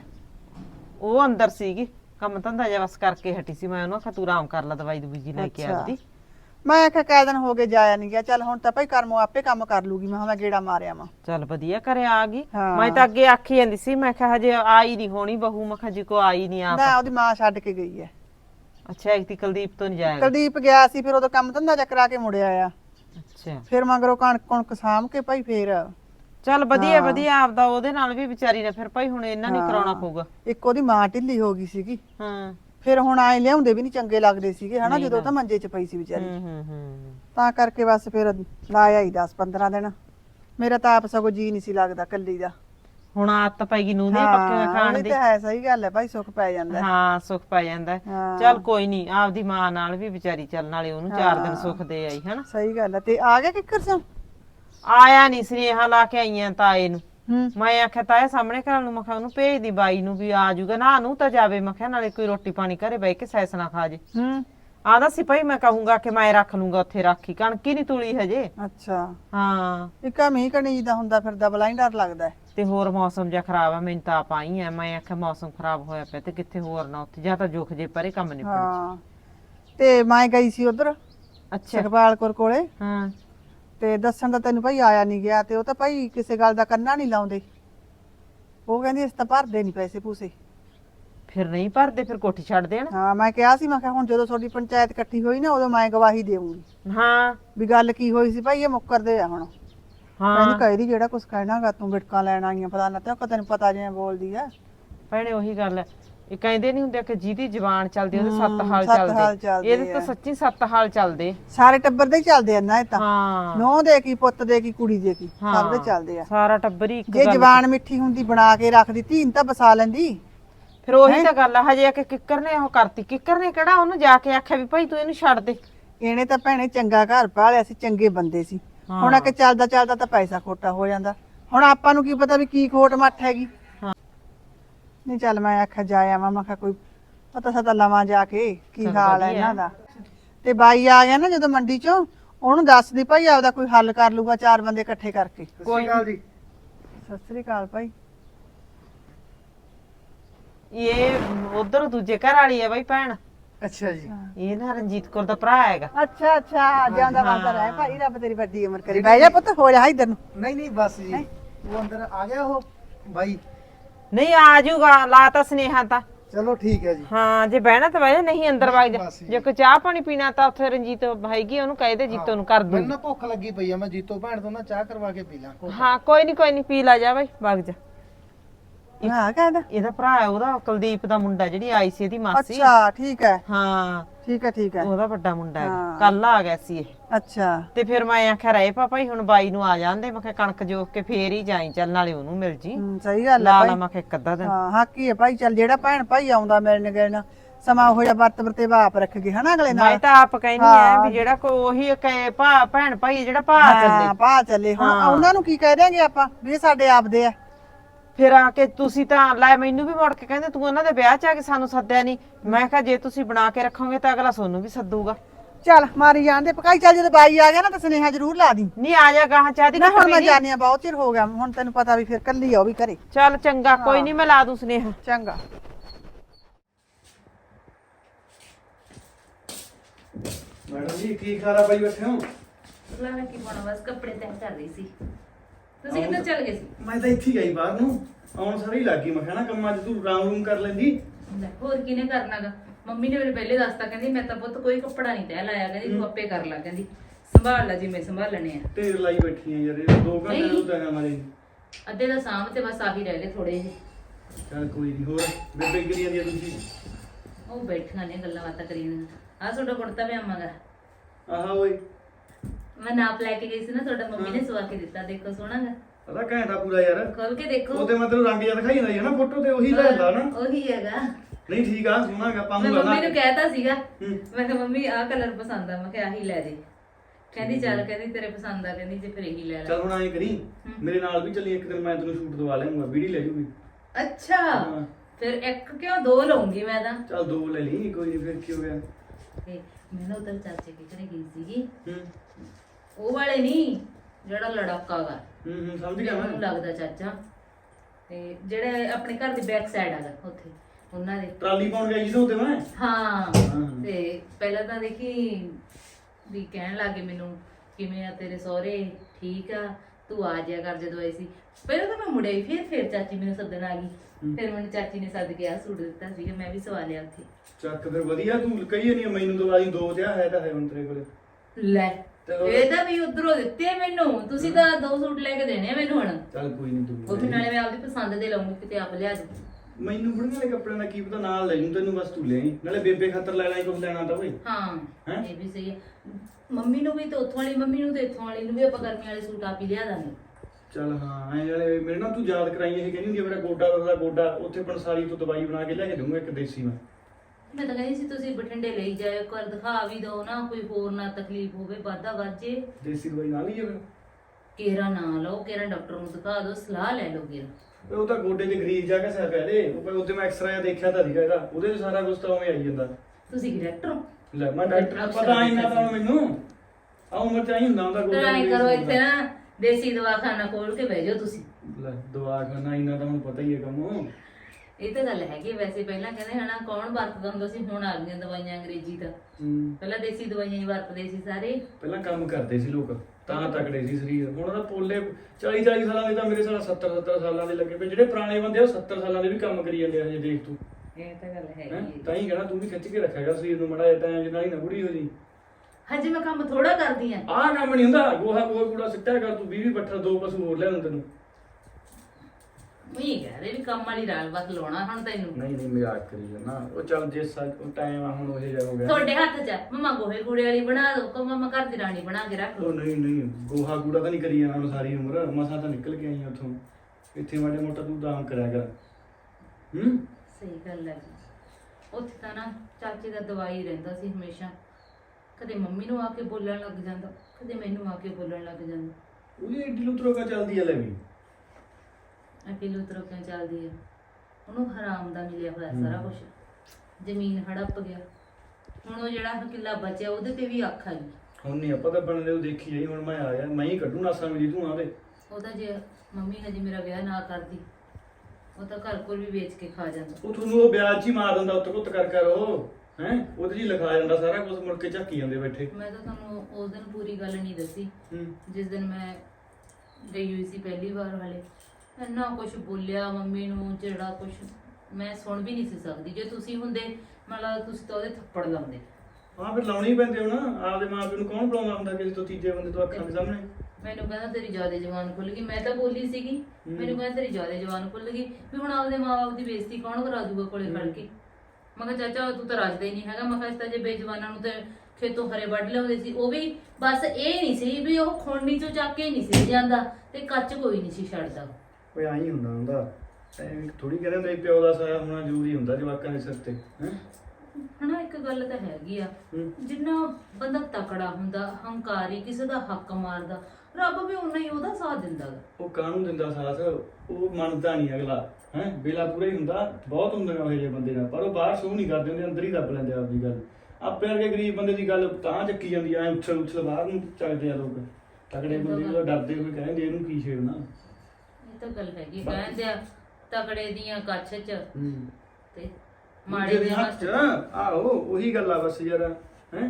ਉਹ ਅੰਦਰ ਸੀਗੀ। ਕੰਮ ਧੰਦਾ ਜਿਹਾ ਬਸ ਕਰਕੇ ਹਟੀ ਸੀ ਮੈਂ ਉਹਨੂੰ ਆਖਿਆ ਤੂੰ ਆਰਾਮ ਕਰ ਲੈ ਦਵਾਈ ਦੂਜੀ ਜੀ ਲੈ ਕੇ ਅੱਛਾ। ਮੈਂ ਆਖਿਆ ਕਈ ਦਿਨ ਹੋ ਗਏ ਜਾਇਆ ਨਹੀਂ ਗਿਆ ਚੱਲ ਹੁਣ ਤਾਂ ਭਾਈ ਕਰਮੋ ਆਪੇ ਕੰਮ ਕਰ ਲੂਗੀ ਮੈਂ ਕਿਹਾ ਮੈਂ ਗੇੜਾ ਮਾਰਿਆ ਵਾਂ। ਚੱਲ ਵਧੀਆ ਘਰੇ ਆ ਗਈ। ਹਾਂ। ਮੈਂ ਤਾਂ ਅੱਗੇ ਆਖੀ ਜਾਂਦੀ ਸੀ ਮੈਂ ਕਿਹਾ ਹਜੇ ਆਈ ਨਹੀਂ ਹੋਣੀ ਬਹੂ ਮੈਂ ਕਿਹਾ ਜੀ ਕੋ ਆਈ ਨਹੀਂ ਆਪ। ਨਾ ਉਹਦੀ ਮਾਂ ਛੱਡ ਕੇ ਗਈ ਐ। ਅੱਛਾ ਇੱਕ ਤੀ ਕੁਲਦੀਪ ਤੋਂ ਨਹੀਂ ਜਾਏਗਾ ਕੁਲਦੀਪ ਗਿਆ ਸੀ ਫਿਰ ਉਦੋਂ ਕੰਮ ਧੰਦਾ ਚੱਕਰਾ ਕੇ ਮੁੜਿਆ ਆ। ਅੱਛਾ। ਫਿਰ ਮਗਰੋਂ ਕਣਕ ਕਣਕ ਸਾਂਭ ਕੇ ਭਾਈ ਫੇਰ ਚੱਲ ਵਧੀਆ ਵਧੀਆ ਆਪਦਾ ਉਹਦੇ ਨਾਲ ਵੀ ਵਿਚਾਰੀ ਨੇ ਫਿਰ ਭਾਈ ਹੁਣ ਇਹਨਾਂ ਨਹੀਂ ਕਰਾਉਣਾ ਪਊਗਾ। ਇੱਕ ਉਹਦੀ ਮਾਂ ਢਿੱਲੀ ਹੋ ਗਈ ਸੀਗੀ। ਹਾਂ। ਫਿਰ ਹੁਣ ਆਏ ਲਿਆਉਂਦੇ ਵੀ ਨਹੀਂ ਚੰਗੇ ਲੱਗਦੇ ਸੀਗੇ ਹਨਾ ਜਦੋਂ ਤਾਂ ਮੰਜੇ 'ਚ ਪਈ ਸੀ ਵਿਚਾਰੀ। ਹੂੰ ਹੂੰ ਹੂੰ। ਤਾਂ ਕਰਕੇ ਬਸ ਫਿਰ ਲਾਇਆ ਹੀ 10 15 ਦਿਨ। ਮੇਰਾ ਤਾਂ ਆਪ ਸਗੋਂ ਜੀ ਨਹੀਂ ਸੀ ਲੱਗਦਾ ਕੱਲੀ ਦਾ। ਹੁਣ ਆਦਤ ਪੈ ਗਈ ਨੂੰ ਦੀਆਂ ਪੱਕੀਆਂ ਖਾਣ ਉਹੀ ਦੀ। ਤਾਂ ਹੈ ਸਹੀ ਗੱਲ ਹੈ ਭਾਈ ਸੁੱਖ ਪੈ ਜਾਂਦਾ। ਹਾਂ ਸੁੱਖ ਪੈ ਜਾਂਦਾ। ਹੈ। ਹਾਂ। ਚੱਲ ਕੋਈ ਨਹੀਂ ਆਪਦੀ ਮਾਂ ਨਾਲ ਵੀ ਵਿਚਾਰੀ ਚੱਲ ਨਾਲੇ ਉਹਨੂੰ ਚਾਰ ਦਿਨ ਸੁੱਖ ਦੇ ਆਈ ਹਨਾ। ਸਹੀ ਗੱਲ ਹੈ ਤੇ ਆ ਗਿਆ ਕਿੱਕਰ ਸਿਓ ਆਇਆ ਨਹੀਂ ਸੁਨੇਹਾ ਲਾ ਕੇ ਆਈਆਂ ਤਾਏ ਨੂੰ। ਹੂੰ। ਮੈਂ ਆਖਿਆ ਤਾਏ ਸਾਹਮਣੇ ਘਰ ਨੂੰ ਮੈਂ ਕਿਹਾ ਉਹਨੂੰ ਭੇਜ ਦੀ ਬਾਈ ਨੂੰ ਵੀ ਆ ਜਾਊਗਾ ਨਾ ਨੂੰ ਤਾਂ ਜਾਵੇ ਮੈਂ ਕਿਹਾ ਨਾਲੇ ਕੋਈ ਰੋਟੀ ਪਾਣੀ ਘਰੇ ਬਹਿ ਕੇ ਸੈਸ ਨਾ ਖਾ ਜੇ। ਹੂੰ। ਆਦਾ ਸੀ ਭਾਈ ਮੈਂ ਕਹੂੰਗਾ ਕਿ ਮੈਂ ਰੱਖ ਲੂੰਗਾ ਉੱਥੇ ਰਾਖੀ ਕਣਕ ਨਹੀਂ ਤੁਲੀ ਹਜੇ। ਅੱਛਾ। ਹਾਂ। ਇੱਕਾ ਮੀਂਹ ਕਣੀ ਦਾ ਹੁੰਦਾ ਫਿਰਦਾ ਬਲਾ ਹੀ ਡਰ ਲੱਗਦਾ। ਹੈ। ਤੇ ਹੋਰ ਮੌਸਮ ਜਿਹਾ ਖਰਾਬ ਆ ਮੈਨੂੰ ਤਾਂ ਆਪ ਆਈ ਆ। ਮੈਂ ਆਖਿਆ ਮੌਸਮ ਖਰਾਬ ਹੋਇਆ ਪਿਆ ਤੇ ਕਿੱਥੇ ਹੋਰ ਨਾ ਉੱਥੇ ਜਾਂ ਤਾਂ ਜੋਖ ਜੇ ਪਰੇ ਕੰਮ ਨਿਪੜ ਜੇ। ਹਾਂ। ਤੇ ਮੈਂ ਗਈ ਸੀ ਉਧਰ ਅੱਛਾ। ਸੁਖਪਾਲ ਕੌਰ ਕੋਲੇ। ਹਾਂ। ਤੇ ਦੱਸਣ ਦਾ ਤੈਨੂੰ ਭਾਈ ਆਇਆ ਨਹੀਂ ਗਿਆ ਤੇ ਉਹ ਤਾਂ ਭਾਈ ਕਿਸੇ ਗੱਲ ਦਾ ਕੰਨਾ ਨਹੀਂ ਲਾਉਂਦੇ। ਉਹ ਕਹਿੰਦੀ ਇਸ ਤਾਂ ਭਰਦੇ ਨਹੀਂ ਪੈਸੇ ਪੂਸੇ। ਫਿਰ ਨਹੀਂ ਭਰਦੇ ਫਿਰ ਕੋਠੀ ਛੱਡ ਦੇਣ। ਹਾਂ ਮੈਂ ਕਿਹਾ ਸੀ ਮੈਂ ਕਿਹਾ ਹੁਣ ਜਦੋਂ ਤੁਹਾਡੀ ਪੰਚਾਇਤ ਇਕੱਠੀ ਹੋਈ ਨਾ ਉਦੋਂ ਮੈਂ ਗਵਾਹੀ ਦੇਵਾਂਗੀ ਹਾਂ। ਵੀ ਗੱਲ ਕੀ ਹੋਈ ਸੀ ਭਾਈ ਇਹ ਮੁੱਕਰਦੇ ਆ ਹੁਣ। ਹਾਂ। ਕਹਿੰਦੀ ਜਿਹੜਾ ਕੁਝ ਕਹਿਣਾਗਾ ਤੂੰ ਬਿਟਕਾ ਲੈਣ ਆਈਆਂ ਪਤਾ ਨਾ ਤੇ ਤੈਨੂੰ ਪਤਾ ਜਿਵੇਂ ਬੋਲਦੀ ਆ। ਭੈਣੇ ਉਹੀ ਗੱਲ ਹੈ। ਇਹ ਕਹਿੰਦੇ ਨਹੀਂ ਹੁੰਦੇ ਕਿ ਜਿਹਦੀ ਜ਼ਬਾਨ ਚੱਲਦੀ ਉਹਦੇ ਸੱਤ ਹਮ, ਹਾਲ ਸੱਤ ਹਾਲ ਚੱਲਦੇ ਚੱਲਦੇ ਇਹਦੇ ਤਾਂ ਆ। ਸੱਚੀ ਸੱਤ ਹਾਲ ਚੱਲਦੇ। ਸਾਰੇ ਟੱਬਰ ਦੇ ਹੀ ਚੱਲਦੇ ਆ ਨਾ ਇਹ ਤਾਂ। ਹਾਂ। ਨੌ ਦੇ ਕੀ ਪੁੱਤ ਦੇ ਕੀ ਕੁੜੀ ਦੇ ਕੀ ਸਭ ਦੇ ਹਾਂ। ਚੱਲਦੇ ਆ। ਸਾਰਾ ਟੱਬਰ ਹੀ ਇੱਕ ਜੇ ਗੱਲ। ਜਵਾਨ ਮਿੱਠੀ ਹੁੰਦੀ ਬਣਾ ਕੇ ਰੱਖ ਦਿੱਤੀ ਤਾਂ ਬਸਾ ਲੈਂਦੀ। ਫਿਰ ਉਹੀ ਤਾਂ ਗੱਲ ਆ ਹਜੇ ਆ ਕਿ ਕਿੱਕਰ ਨੇ ਉਹ ਕਰਤੀ। ਕਿੱਕਰ ਨੇ ਕਿਹੜਾ? ਉਹਨੂੰ ਜਾ ਕੇ ਆਖਿਆ ਵੀ ਭਾਈ ਤੂੰ ਇਹਨੂੰ ਛੱਡ ਦੇ। ਇਹਨੇ ਤਾਂ ਭੈਣੇ ਚੰਗਾ ਘਰ ਪਾਲਿਆ ਸੀ ਚੰਗੇ ਬੰਦੇ ਸੀ। ਹੁਣ ਆ ਕੇ ਚੱਲਦਾ ਚੱਲਦਾ ਤਾਂ ਪੈਸਾ ਖੋਟਾ ਹੋ ਜਾਂਦਾ। ਹੁਣ ਆਪਾਂ ਨੂੰ ਕੀ ਪਤਾ ਵੀ ਕੀ ਖੋਟ ਮੱਠ ਹੈਗੀ। ਨਹੀਂ ਚੱਲ ਮੈਂ ਆਖਿਆ ਜਾਇਆ ਮੈਂ ਕਿਹਾ ਕੋਈ ਪਤਾ ਸਤਾ ਲਵਾਂ ਜਾ ਕੇ ਕੀ ਹਾਲ ਹੈ। ਇਹਨਾਂ ਦਾ। ਤੇ ਬਾਈ ਆ ਗਿਆ ਨਾ ਜਦੋਂ ਮੰਡੀ ਚੋਂ ਉਹਨੂੰ ਦੱਸਦੀ ਭਾਈ ਆਪਦਾ ਕੋਈ ਹੱਲ ਕਰ ਲੂਗਾ ਚਾਰ ਬੰਦੇ ਇਕੱਠੇ ਕਰਕੇ। ਕੋਈ ਜੀ। ਸਤਿ ਸ੍ਰੀ ਅਕਾਲ ਭਾਈ। ਇਹ ਉਧਰ ਦੂਜੇ ਘਰ ਵਾਲੀ ਹੈ ਬਾਈ ਭੈਣ। ਅੱਛਾ ਜੀ। ਇਹ ਨਾ ਰਣਜੀਤ ਕੌਰ ਦਾ ਭਰਾ ਹੈਗਾ। ਅੱਛਾ ਅੱਛਾ ਜਿਉਂਦਾ ਵਾਦਾ ਰਹਿ ਭਾਈ ਰੱਬ ਤੇਰੀ ਵੱਡੀ ਉਮਰ ਕਰੇ। ਬਹਿ ਜਾ ਪੁੱਤ ਹੋ ਜਾ ਇਧਰ ਨੂੰ। ਨਹੀਂ ਨਹੀਂ ਬਸ ਜੀ। ਉਹ ਅੰਦਰ ਆ ਗਿਆ ਉਹ। ਬਾਈ ਨਹੀਂ ਆ ਜਾਊਗਾ ਲਾਤਾ ਸੁਨੇਹਾ ਤਾਂ। ਚਲੋ ਠੀਕ ਹੈ ਜੀ। ਹਾਂ ਜੇ ਬਹਿਣਾ ਤਾਂ ਬਹਿ ਜਾ ਨਹੀਂ ਅੰਦਰ ਵਗ ਜਾ। ਬਸ ਜੀ। ਜੇ ਕੋਈ ਚਾਹ ਪਾਣੀ ਪੀਣਾ ਤਾਂ ਉੱਥੇ ਰਣਜੀਤ ਹੈਗੀ ਉਹਨੂੰ ਕਹਿ ਦੇ ਜੀਤੋ ਨੂੰ ਕਰ ਦੂ। ਮੈਨੂੰ ਨਾ ਭੁੱਖ ਲੱਗੀ ਪਈ ਆ ਮੈਂ ਜੀਤੋ ਭੈਣ ਤੋਂ ਨਾ ਚਾਹ ਕਰਵਾ ਕੇ ਪੀ ਲਾਂ ਹਾਂ ਕੋਈ ਨਹੀਂ ਕੋਈ ਨਹੀਂ ਪੀ ਲਾ ਜਾ ਬਾਈ ਵਗ ਜਾ। ਹਾਂ ਕਹਿੰਦਾ ਇਹਦਾ ਭਰਾ ਹੈ ਉਹਦਾ ਕੁਲਦੀਪ ਦਾ ਮੁੰਡਾ ਜਿਹੜੀ ਆਈ ਸੀ ਇਹਦੀ ਮਾਸੀ। ਅੱਛਾ ਠੀਕ ਹੈ। ਹਾਂ। ਠੀਕ ਹੈ ਠੀਕ ਹੈ। ਉਹਦਾ ਵੱਡਾ ਮੁੰਡਾ ਹੈ। ਹਾਂ। ਕੱਲ ਆ ਗਿਆ ਸੀ ਇਹ। ਅੱਛਾ। ਤੇ ਫਿਰ ਮੈਂ ਆਖਿਆ ਰਹੇ ਪਾਪਾ ਜੀ ਹੁਣ ਬਾਈ ਨੂੰ ਆ ਜਾਂਦੇ। ਮੈਂ ਕਿਹਾ ਕਣਕ ਜੋਕ ਕੇ ਫੇਰ ਹੀ ਜਾਈ ਚੱਲ ਨਾਲੇ ਉਹਨੂੰ ਮਿਲ ਜੀ। ਹਮ, ਸਹੀ ਗੱਲ ਹੈ ਲਾ ਲਾ ਭਾਈ ਮੈਂ ਕਿਹਾ ਇੱਕ ਅੱਧਾ ਦਿਨ। ਹਾਂ ਹਾਕੀ ਹੈ ਭਾਈ। ਚੱਲ ਜਿਹੜਾ ਭੈਣ ਭਾਈ ਆਉਂਦਾ ਮਿਲਣ ਗਿਲਣ ਸਮਾਂ ਉਹ ਜਿਹਾ ਵਰਤ ਵਰਤੇਵਾ ਆਪ ਰੱਖ ਗਏ ਹਨਾ ਅਗਲੇ ਮੈਂ ਨਾਲ? ਤਾਂ ਆਪ ਕਹਿੰਦੀ ਆ ਵੀ ਜਿਹੜਾ ਕੋ ਉਹੀ ਕਹੇ ਭਾ ਭੈਣ ਭਾਈ ਜਿਹੜਾ ਭਾ ਚੱਲੇ। ਹਾਂ ਪਾ ਚੱਲੇ। ਹੁਣ ਹਾਂ। ਉਹਨਾਂ ਨੂੰ ਕੀ ਕਹਿ ਦਿਆਂਗੇ ਆਪਾਂ ਵੀ ਇਹ ਸਾਡੇ ਆਪਦੇ ਆ? ਫਿਰ ਆ ਕੇ ਤੁਸੀਂ ਤਾਂ ਲੈ ਮੈਨੂੰ ਵੀ ਮੁੜ ਕੇ ਕਹਿੰਦੇ ਤੂੰ ਉਹਨਾਂ ਦੇ ਵਿਆਹ 'ਚ ਆ ਕੇ ਸਾਨੂੰ ਸੱਦਿਆ ਨਹੀਂ। ਮੈਂ ਕਿਹਾ ਜੇ ਤੁਸੀਂ ਬਣਾ ਕੇ ਰੱਖੋਗੇ ਤਾਂ ਅਗਲਾ ਤੁਹਾਨੂੰ ਵੀ ਸੱਦੂਗਾ। ਚੱਲ ਮਾਰੀ ਜਾਣ ਦੇ ਪਕਾਈ ਚੱਲ ਜਦੋਂ ਬਾਈ ਆ ਗਿਆ ਨਾ ਤਾਂ ਸੁਨੇਹਾ ਜ਼ਰੂਰ ਲਾ ਦੀ। ਨਹੀਂ ਆ ਜਾ ਗਾਹਾਂ ਚਾਹ ਦੀ ਨਾ ਹੁਣ ਮੈਂ ਜਾਣੀ ਆ ਬਹੁਤ ਚਿਰ ਹੋ ਗਿਆ ਹੁਣ ਤੈਨੂੰ ਪਤਾ ਵੀ ਫਿਰ ਕੱਲੀ ਆ ਉਹ ਵੀ ਘਰੇ। ਚੱਲ ਚੰਗਾ ਕੋਈ ਨਹੀਂ ਮੈਂ ਲਾ ਦੂੰ ਸੁਨੇਹਾ। ਚੰਗਾ। ਮੈਡਮ ਜੀ ਕੀ ਖਾਰਾ ਪਾਈ ਬੈਠੇ ਹੋ? ਲਾਣਾ ਕੀ ਪਾਉਣਾ ਬਸ ਕੱਪੜੇ ਤੈਅ ਕਰ ਰਹੀ ਸੀ। ਤੁਸੀਂ ਕਿੱਧਰ ਚੱਲ ਗਏ ਸੀ? ਮੈਂ ਤਾਂ ਇੱਥੇ ਹੀ ਗਈ ਬਾਹਰ ਨੂੰ। ਆਉਣ ਸਾਰੀ ਲੱਗ ਮੈਂ ਕਿਹਾ ਨਾ ਕੰਮਾਂ 'ਚ ਤੂੰ ਰਾਮ ਰੂਮ ਕਰ ਲੈਂਦੀ। ਲੈ, ਹੋਰ ਕਿਨੇ ਕਰਨਾਗਾ? ਮੰਮੀ ਨੇ ਮੈਨੂੰ ਪਹਿਲੇ ਦੱਸਤਾ ਕਹਿੰਦੀ ਮੈਂ ਤਾਂ ਪੁੱਤ ਕੋਈ ਕੱਪੜਾ ਨਹੀਂ ਤੈਅ ਲਾਇਆ ਕਹਿੰਦੀ ਤੂੰ ਆਪੇ ਕਰ ਲੈ ਕਹਿੰਦੀ ਸੰਭਾਲ ਲੈ ਜਿਵੇਂ ਸੰਭਾਲਣੇ ਆ। ਢੇਰ ਲਾਈ ਬੈਠੀ ਆ ਯਾਰ ਇਹ ਦੋ ਘੰਟੇ। ਨੂੰ ਤਾਂ ਮਾਰੇ। ਅੱਧੇ ਦਾ ਸਾਂਭ ਤੇ ਬਸ ਆਹੀ ਰਹਿ ਗਏ ਥੋੜੇ ਜਿਹੇ। ਚੱਲ ਕੋਈ ਨਹੀਂ ਹੋਰ ਬੇਬੇ ਕਰੀਆਂ ਦੀ ਤੁਸੀਂ? ਉਹ ਬੈਠੀਆਂ ਨੇ ਗੱਲਾਂ ਬਾਤਾਂ ਕਰੀ ਜਾਂਦੀਆਂ ਆ ਤੁਹਾਡਾ ਕੁੜਤਾ ਪਜਾਮਾਗਾ ਆਹਾ ਓਏ। ਮੈਂ ਨਾਪ ਲੈ ਕੇ ਗਈ ਸੀ ਨਾ ਤੁਹਾਡਾ ਮੰਮੀ ਨੇ ਸਵਾ ਕੇ ਦਿੱਤਾ ਦੇਖੋ ਸੋਹਣਾਗਾ ਪਤਾ ਘੈਂਟਾ ਪੂਰਾ ਯਾਰ। ਖੋਲ ਕੇ ਦੇਖੋ। ਉਹਦੇ ਮੈਂ ਤੈਨੂੰ ਰੰਗ ਜਿਹਾ ਦਿਖਾਈ ਜਾਂਦਾ ਸੀ ਨਾ ਫੋਟੋ ਤੇ ਉਹੀ ਲੈਂਦਾ ਨਾ। ਉਹੀ ਹੈਗਾ। ਨਹੀਂ ਠੀਕ ਆ ਸੋਹਣਾ ਹੈਗਾ ਮੈਂ ਪਾਉਂਗਾ ਮੰਮੀ ਨੂੰ ਨਾ ਕਹਿਤਾ ਸੀਗਾ। ਹੂੰ। ਮੈਂ ਕਿਹਾ ਮੰਮੀ ਆਹ ਕਲਰ ਪਸੰਦ ਆ। ਮੈਂ ਕਿਹਾ ਆਹੀ ਲੈ ਦੇ। ਕਹਿੰਦੀ ਚੱਲ ਕਹਿੰਦੀ ਤੇਰੇ ਪਸੰਦ ਆ। ਕਹਿੰਦੀ ਜੇ ਫਿਰ ਇਹੀ ਲੈ ਲੈ। ਚੱਲ ਹੁਣ ਐਂ ਕਰੀ ਮੇਰੇ ਨਾਲ ਵੀ ਚੱਲੀ ਇੱਕ ਦਿਨ ਮੈਂ ਤੈਨੂੰ ਸ਼ੂਟ ਦਵਾ ਲਿਆਉਂਗਾ ਵੀਡੀ ਲੈ ਜੂਗੀ। ਅੱਛਾ। ਹਾਂ। ਫਿਰ ਇੱਕ ਕਿਉਂ? ਦੋ ਲਵਾਂਗੀ ਮੈਂ ਤਾਂ। ਚੱਲ ਦੋ ਲੈ ਲਈ ਕੋਈ ਨਹੀਂ ਫਿਰ ਕੀ ਹੋ ਗਿਆ? ਤੇ ਮੈਂ ਨਾ ਉਧਰ ਚਾਚੇ ਕੇ ਘਰੇ ਗਈ ਸੀਗੀ। ਹੂੰ। ਉਹ ਵਾਲੇ ਨਹੀਂ ਜਿਹੜਾ ਲੜਾਕਾ ਗਾ ਹੂੰ ਹੂੰ ਸਮਝ ਗਿਆ ਮੈਨੂੰ ਮੈਂ। ਲੱਗਦਾ ਚਾਚਾ। ਤੇ ਜਿਹੜੇ ਆਪਣੇ ਘਰ ਦੀ ਬੈਕ ਸਾਈਡ ਆਗਾ ਉੱਥੇ। ਉਹਨਾਂ ਦੇ ਟਰਾਲੀ ਪਾਉਣ ਗਈ ਸੀ ਉਹਦੇ ਮੈਂ? ਹਾਂ ਹਾਂ। ਤੇ ਪਹਿਲਾਂ ਤਾਂ ਦੇਖੀ ਵੀ ਕਹਿਣ ਲੱਗੇ ਮੈਨੂੰ ਕਿਵੇਂ ਆ ਤੇਰੇ ਸਹੁਰੇ? ਠੀਕ ਆ? ਤੂੰ ਆ ਜਿਆ ਕਰ ਜਦੋਂ ਆਈ ਸੀ। ਪਹਿਲਾਂ ਤਾਂ ਮੈਂ ਮੁੜਿਆ ਹੀ ਫਿਰ ਫਿਰ ਚਾਚੀ ਮੈਨੂੰ ਸੱਦਣ ਆ ਗਈ। ਫਿਰ ਮੈਨੂੰ ਚਾਚੀ ਨੇ ਸੱਦ ਕੇ ਆ ਸੂਟ ਦਿੱਤਾ ਸੀਗਾ ਮੈਂ ਵੀ ਸਵਾ ਲਿਆ ਉੱਥੇ। ਚੱਕ ਫਿਰ ਵਧੀਆ ਤੂੰ ਕਹੀ ਨਹੀਂ ਮੈਨੂੰ ਦਵਾ ਦੀ ਜਿਆ ਹੈ ਤਾਂ ਹੈ ਹੁਣ ਤੇਰੇ ਕੋਲੇ। ਲੈ। ਇਹ ਤਾਂ ਵੀ ਉਧਰੋਂ ਦਿੱਤੇ ਮੈਨੂੰ। ਤੁਸੀਂ ਤਾਂ ਦੋ ਸੂਟ ਲੈ ਕੇ ਦੇਣੇ ਆ ਮੈਨੂੰ ਹੁਣ। ਚੱਲ ਕੋਈ ਨਹੀਂ ਤੂੰ ਉਹ ਵੀ ਨਾਲੇ ਮੈਂ ਆਪਦੀ ਪਸੰਦ ਦੇ ਲਾਉਂਗੀ ਕਿਤੇ ਆਪ ਲਿਆ ਦੂੰ ਮੈਨੂੰ ਬੁੜੀਆਂ ਵਾਲੇ ਕੱਪੜਿਆਂ ਦਾ ਕੀ ਪਤਾ ਨਾਲ ਲੈ ਜੂ ਤੈਨੂੰ ਬਸ ਤੂੰ ਲੈ ਆਈ। ਨਾਲੇ ਬੇਬੇ ਖਾਤਰ ਲੈ ਲੈ ਕੁਝ ਲੈਣਾ ਤਾਂ ਓਏ ਹਾਂ ਹੈਂ? ਇਹ ਵੀ ਸਹੀ ਹੈ। ਮੰਮੀ ਨੂੰ ਵੀ ਤੇ ਉੱਥੋਂ ਵਾਲੀ ਮੰਮੀ ਨੂੰ ਤੇ ਇੱਥੋਂ ਵਾਲੀ ਨੂੰ ਵੀ ਆਪਾਂ ਗਰਮੀ ਵਾਲੇ ਸੂਟ ਆਪ ਹੀ ਲਿਆ ਦਾਂਗੇ। ਚੱਲ ਹਾਂ ਐ ਵਾਲੇ ਮੇਰੇ ਨਾਲ ਤੂੰ ਯਾਦ ਕਰਾਈ ਇਹ ਕਹਿੰਦੀ ਹੁੰਦੀ ਆ, ਮੇਰਾ ਗੋਡਾ ਉਹਦਾ ਗੋਡਾ ਉੱਥੇ ਪੰਸਾਰੀ ਤੋਂ ਦਵਾਈ ਬਣਾ ਕੇ ਲੈ ਕੇ ਦੂੰਗਾ ਇੱਕ ਦੇਸੀ ਮੈਂ। ਮੈਂ ਤਾਂ ਕਹਿੰਦੀ ਸੀ ਤੁਸੀਂ ਬਠਿੰਡੇ ਲਈ ਜਾਇਓ ਕਰ ਦਿਖਾ ਵੀ ਦਿਓ ਨਾ ਕੋਈ ਹੋਰ ਨਾ ਤਕਲੀਫ ਹੋਵੇ ਵਾਧਾ ਵਾਜੇ ਦੇਸੀ ਦਵਾਈ ਨਾਲ ਹੀ ਆ ਫਿਰ। ਕੇਰਾ ਨਾ ਲਓ ਕੇਰਾ ਡਾਕਟਰ ਨੂੰ ਦਿਖਾ ਦਿਓ ਸਲਾਹ ਲੈ ਲਓ ਕੇਰਾ। ਓਏ ਉਹ ਤਾਂ ਗੋਡੇ 'ਚ ਗਰੀਬ ਜਾ ਕੇ ਸਾ ਪਿਆ ਦੇ ਉਹ ਉੱਤੇ ਮੈਂ ਐਕਸਰਾ ਦੇਖਿਆ ਤਾਂ ਸੀਗਾ ਇਹਦਾ। ਉਹਦੇ 'ਚ ਸਾਰਾ ਕੁਝ ਤਾਂ ਉਵੇਂ ਆਈ ਜਾਂਦਾ। ਤੁਸੀਂ ਕੀ ਡਾਕਟਰ ਹੋ? ਲੈ ਮੈਂ ਡਾਕਟਰ ਪਤਾ ਆਈ ਨਾ ਤਾਂ ਮੈਨੂੰ। ਆ ਉਮਰ ਚ ਆਈ ਹੁੰਦਾ ਹੁੰਦਾ ਗੋਡੇ ਐਂ ਨੂੰ ਕਰੋ ਇੱਥੇ ਨਾ ਦੇਸੀ ਦਵਾਖਾਨਾ ਖੋਲ ਕੇ ਬਹਿ ਜਾਓ ਤੁਸੀਂ। ਲੈ ਦਵਾ ਖਾਨਾ ਇੰਨਾ ਤਾਂ ਹੁਣ ਪਤਾ ਹੀ ਹੈ ਕੰਮ। ਇਹ ਤਾਂ ਗੱਲ ਹੈਗੀ ਵੈਸੇ ਪਹਿਲਾਂ ਕਹਿੰਦੇ ਹਨਾ ਕੌਣ ਵਰਤਦਾ ਹੁੰਦਾ ਸੀ ਹੁਣ ਆ ਗਈਆਂ ਦਵਾਈਆਂ ਅੰਗਰੇਜ਼ੀ ਤਾਂ। ਹੂੰ। ਪਹਿਲਾਂ ਦੇਸੀ ਦਵਾਈਆਂ ਹੀ ਵਰਤਦੇ ਸੀ ਸਾਰੇ। ਪਹਿਲਾਂ ਕੰਮ ਕਰਦੇ ਸੀ ਲੋਕ। ਤਾਂ ਤਕੜੇ ਸੀ ਸਰੀਰ। ਹੁਣ ਤਾਂ ਪੋਲੇ 40 40 ਸਾਲਾਂ ਦੇ ਤਾਂ ਮੇਰੇ ਸਾਲਾ 70 70 ਸਾਲਾਂ ਦੇ ਲੱਗੇ ਪਏ। ਜਿਹੜੇ ਪੁਰਾਣੇ ਬੰਦੇ ਆ ਉਹ 70 ਸਾਲਾਂ ਦੇ ਵੀ ਕੰਮ ਕਰੀ ਜਾਂਦੇ ਆ ਹਜੇ ਦੇਖ ਤੂੰ। ਇਹ ਤਾਂ ਗੱਲ ਹੈਂ? ਹੈਗੀ ਤਾਂ ਹੀ ਕਹਿਣਾ ਤੂੰ ਵੀ ਖਿੱਚ ਕੇ ਰੱਖੇਗਾ ਸਰੀਰ ਨੂੰ ਮੜਾ ਟਾਈਮ ਜਿੰਨਾ ਹੀ ਨਾ ਬੁੜੀ ਹੋ ਜੀ। ਹਜੇ ਮੈਂ ਕੰਮ ਥੋੜਾ ਕਰਦੀ ਆ ਆਹ ਕੰਮ ਨਹੀਂ ਹੁੰਦਾ। ਗੋਹਾ ਗੋਹਾ ਕੂੜਾ ਸਿੱਟਿਆ ਕਰ ਤੂੰ 20 ਬੱਠਾ ਦੋ ਪਸ਼ੂ ਹੋਰ ਲੈ ਤੈਨੂੰ। ਮੈਂ ਕਹਦੇ ਵੀ ਕੰਮ ਵਾਲੀ ਰਾਲ ਬਸ ਲਾਉਣਾ ਹੁਣ ਤੈਨੂੰ। ਨਹੀਂ ਨਹੀਂ ਮਜ਼ਾਕ ਕਰੀ ਜਾਂਦਾ। ਉਹ ਚੱਲ ਜੇ ਟਾਈਮ ਆ ਹੁਣ ਉਹ ਜਿਹਾ ਹੋ ਗਿਆ। ਤੁਹਾਡੇ ਹੱਥ 'ਚ ਮਮਾ ਗੋਹੇ ਕੂੜੇ ਵਾਲੀ ਬਣਾ ਦੋ ਕੋ ਮਮਾ ਘਰ ਦੀ ਰਾਣੀ ਬਣਾ ਕੇ ਰੱਖ ਲਓ। ਉਹ ਨਹੀਂ ਨਹੀਂ ਗੋਹਾ ਕੂੜਾ ਤਾਂ ਨਹੀਂ ਕਰੀ ਜਾਣਾ ਹੁਣ ਸਾਰੀ ਉਮਰ। ਮਸਾਂ ਤਾਂ ਨਿਕਲ ਕੇ ਆਈਆਂ ਉੱਥੋਂ। ਇੱਥੇ ਮਾੜੇ ਮੋਟਾ ਤੂੰ ਦਾਮ ਕਰਿਆ ਕਰ। ਹੂੰ? ਸਹੀ ਗੱਲ ਹੈ ਉੱਥੇ ਤਾਂ ਨਾ ਚਾਚੇ ਦਾ ਦਵਾਈ ਰਹਿੰਦਾ ਸੀ ਹਮੇਸ਼ਾ। ਕਦੇ ਮੰਮੀ ਨੂੰ ਆ ਕੇ ਬੋਲਣ ਲੱਗ ਜਾਂਦਾ ਕਦੇ ਮੈਨੂੰ ਆ ਕੇ ਬੋਲਣ ਲੱਗ ਜਾਂਦਾ। ਉਹਦੀ ਚੱਲਦੀ ਆ ਲੈ ਵੀ। ਅਕੀਲ ਉਤਰੋ ਕਿਉਂ ਚੱਲਦੀ ਹੈ ਉਹਨੂੰ ਹਰਾਮ ਦਾ ਮਿਲਿਆ ਹੋਇਆ ਸਾਰਾ ਕੁਝ ਜ਼ਮੀਨ ਹੜੱਪ ਗਿਆ। ਹੁਣ ਉਹ ਜਿਹੜਾ ਕਿੱਲਾ ਬਚਿਆ ਉਹਦੇ ਤੇ ਵੀ ਅੱਖ ਆ ਗਈ ਹੁਣ ਨਹੀਂ ਆਪਾਂ ਤਾਂ ਬਣਦੇ ਉਹ ਦੇਖੀ ਜਾਈ ਹੁਣ ਮੈਂ ਆਇਆ ਮੈਂ ਹੀ ਕੱਢੂ ਨਾਸਾਂ ਮੇਰੀ ਤੂੰ। ਆਵੇ ਉਹਦਾ ਜੇ ਮੰਮੀ ਹਜੇ ਮੇਰਾ ਵਿਆਹ ਨਾ ਕਰਦੀ ਉਹ ਤਾਂ ਘਰ ਕੋਲ ਵੀ ਵੇਚ ਕੇ ਖਾ ਜਾਂਦਾ। ਉਹ ਤੁਹਾਨੂੰ ਉਹ ਵਿਆਜ ਹੀ ਮਾਰ ਦਿੰਦਾ ਉੱਤ ਕੁੱਤ ਕਰ ਕਰ ਉਹ ਹੈ? ਉਹਦੇ ਹੀ ਲਿਖਾ ਜਾਂਦਾ ਸਾਰਾ ਕੁਝ ਮੁੜ ਕੇ ਝੱਕੀ ਜਾਂਦੇ ਬੈਠੇ। ਮੈਂ ਤਾਂ ਤੁਹਾਨੂੰ ਉਸ ਦਿਨ ਪੂਰੀ ਗੱਲ ਨਹੀਂ ਦੱਸੀ। ਜਿਸ ਦਿਨ ਮੈਂ ਗਈ ਹੋਈ ਸੀ ਪਹਿਲੀ ਵਾਰ ਵਾਲੇ ਇੰਨਾ ਕੁਝ ਬੋਲਿਆ ਮੰਮੀ ਨੂੰ ਜਿਹੜਾ ਕੁਝ ਮੈਂ ਸੁਣ ਵੀ ਨਹੀਂ ਸੀ ਸਕਦੀ। ਜੇ ਤੁਸੀਂ ਹੁੰਦੇ ਮਤਲਬ ਤੁਸੀਂ ਤਾਂ ਉਹਦੇ ਥੱਪੜ ਲਾਉਂਦੇ। ਹਾਂ ਫਿਰ ਲਾਉਣੀ ਪੈਂਦੇ ਹੋ ਨਾ ਆਪਦੇ ਮਾਂ ਪਿਓ ਨੂੰ ਕੌਣ ਬੁਲਾਉਂਦਾ ਹੁੰਦਾ ਕਿਸੇ ਤੋਂ ਤੀਜੇ ਬੰਦੇ ਤੋਂ ਅੱਖਾਂ ਦੇ ਸਾਹਮਣੇ? ਮੈਨੂੰ ਕਹਿੰਦਾ ਤੇਰੀ ਜ਼ਿਆਦਾ ਜਵਾਨ ਖੁੱਲ ਗਈ। ਮੈਂ ਤਾਂ ਬੋਲੀ ਸੀਗੀ। ਮੈਨੂੰ ਕਹਿੰਦਾ ਤੇਰੀ ਜ਼ਿਆਦਾ ਜਵਾਨ ਖੁੱਲ ਗਈ। ਵੀ ਹੁਣ ਆਪਦੇ ਮਾਪੇ ਦੀ ਬੇਇੱਜ਼ਤੀ ਕੌਣ ਕਰਾ ਦੂਗਾ ਕੋਲੇ ਖੜ ਕੇ? ਮੈਂ ਕਿਹਾ ਚਾਚਾ ਤੂੰ ਤਾਂ ਰਾਜਦਾ ਹੀ ਨਹੀਂ ਹੈਗਾ। ਮੈਂ ਕਿਹਾ ਇਸ ਤਾਂ ਜੇ ਬੇਜਵਾਨਾਂ ਨੂੰ ਤੇ ਖੇਤੋਂ ਹਰੇ ਵੱਢ ਲਿਆਉਂਦੇ ਸੀ ਉਹ ਵੀ ਬਸ ਇਹ ਨਹੀਂ ਸੀ ਵੀ ਉਹ ਖੋਣੀ ਚੋਂ ਚੱਕ ਕੇ ਨਹੀਂ ਸੀ ਜਾਂਦਾ ਤੇ ਕੱਚ ਕੋਈ ਨਹੀਂ ਸੀ ਛੱਡਦਾ। ਓਏ ਆਈ ਹੁੰਦਾ ਹੁੰਦਾ। ਐਵੇਂ ਥੋੜੀ ਕਹਿੰਦੇ ਹੁੰਦੇ ਪਿਓ ਦਾ ਸਾਇਆ ਹੋਣਾ ਜ਼ਰੂਰੀ ਹੁੰਦਾ ਜਵਾਕਾਂ ਦੇ ਸਿਰ ਤੇ ਹੈ? ਹਨਾ ਇੱਕ ਗੱਲ ਤਾਂ ਹੈਗੀ ਆ। ਹੂੰ। ਜਿੰਨਾ ਬੰਦਾ ਤਕੜਾ ਹੁੰਦਾ ਹੰਕਾਰੀ ਕਿਸੇ ਦਾ ਹੱਕ ਮਾਰਦਾ ਰੱਬ ਵੀ ਉਨਾ ਹੀ ਉਹਦਾ ਸਾਥ ਦਿੰਦਾ ਗਾ। ਉਹ ਕਾਹਨੂੰ ਦਿੰਦਾ ਸਾਥ? ਉਹ ਮੰਨਦਾ ਨਹੀਂ ਅਗਲਾ ਹੈ? ਬੇਲਾ ਪੂਰਾ ਹੀ ਹੁੰਦਾ ਬਹੁਤ ਹੁੰਦੇ ਨੇ ਉਹ ਜਿਹੇ ਬੰਦੇ ਨਾਲ ਪਰ ਉਹ ਬਾਹਰ ਸ਼ੋਅ ਨਹੀਂ ਕਰਦੇ ਹੁੰਦੇ ਅੰਦਰ ਹੀ ਦੱਬ ਲੈਂਦੇ ਆਪਦੀ ਗੱਲ। ਆਪੇ ਵਰਗੇ ਗਰੀਬ ਬੰਦੇ ਦੀ ਗੱਲ ਤਾਂ ਚੱਕੀ ਜਾਂਦੀ ਐ ਉੱਛਲ ਉੱਛਲ ਬਾਹਰ ਨੂੰ ਚੱਕਦੇ ਆ ਲੋਕ। ਤਕੜੇ ਬੰਦੇ ਤੋਂ ਡਰਦੇ ਹੋਏ ਕਹਿੰਦੇ ਇਹਨੂੰ ਕੀ ਛੇੜਨਾ? ਤਾਂ ਗੱਲ ਹੈਗੀ ਕਹਿੰਦੇ ਆ ਤਕੜੇ ਦੀਆਂ ਕੱਛ ਚ। ਹੂੰ। ਤੇ ਮਾੜੇ ਮਾੜੇ ਦੇ ਦੀਆਂ ਹੱਥ 'ਚ ਆਹੋ ਉਹੀ ਗੱਲ ਆ ਬਸ ਯਾਰ ਹੈ?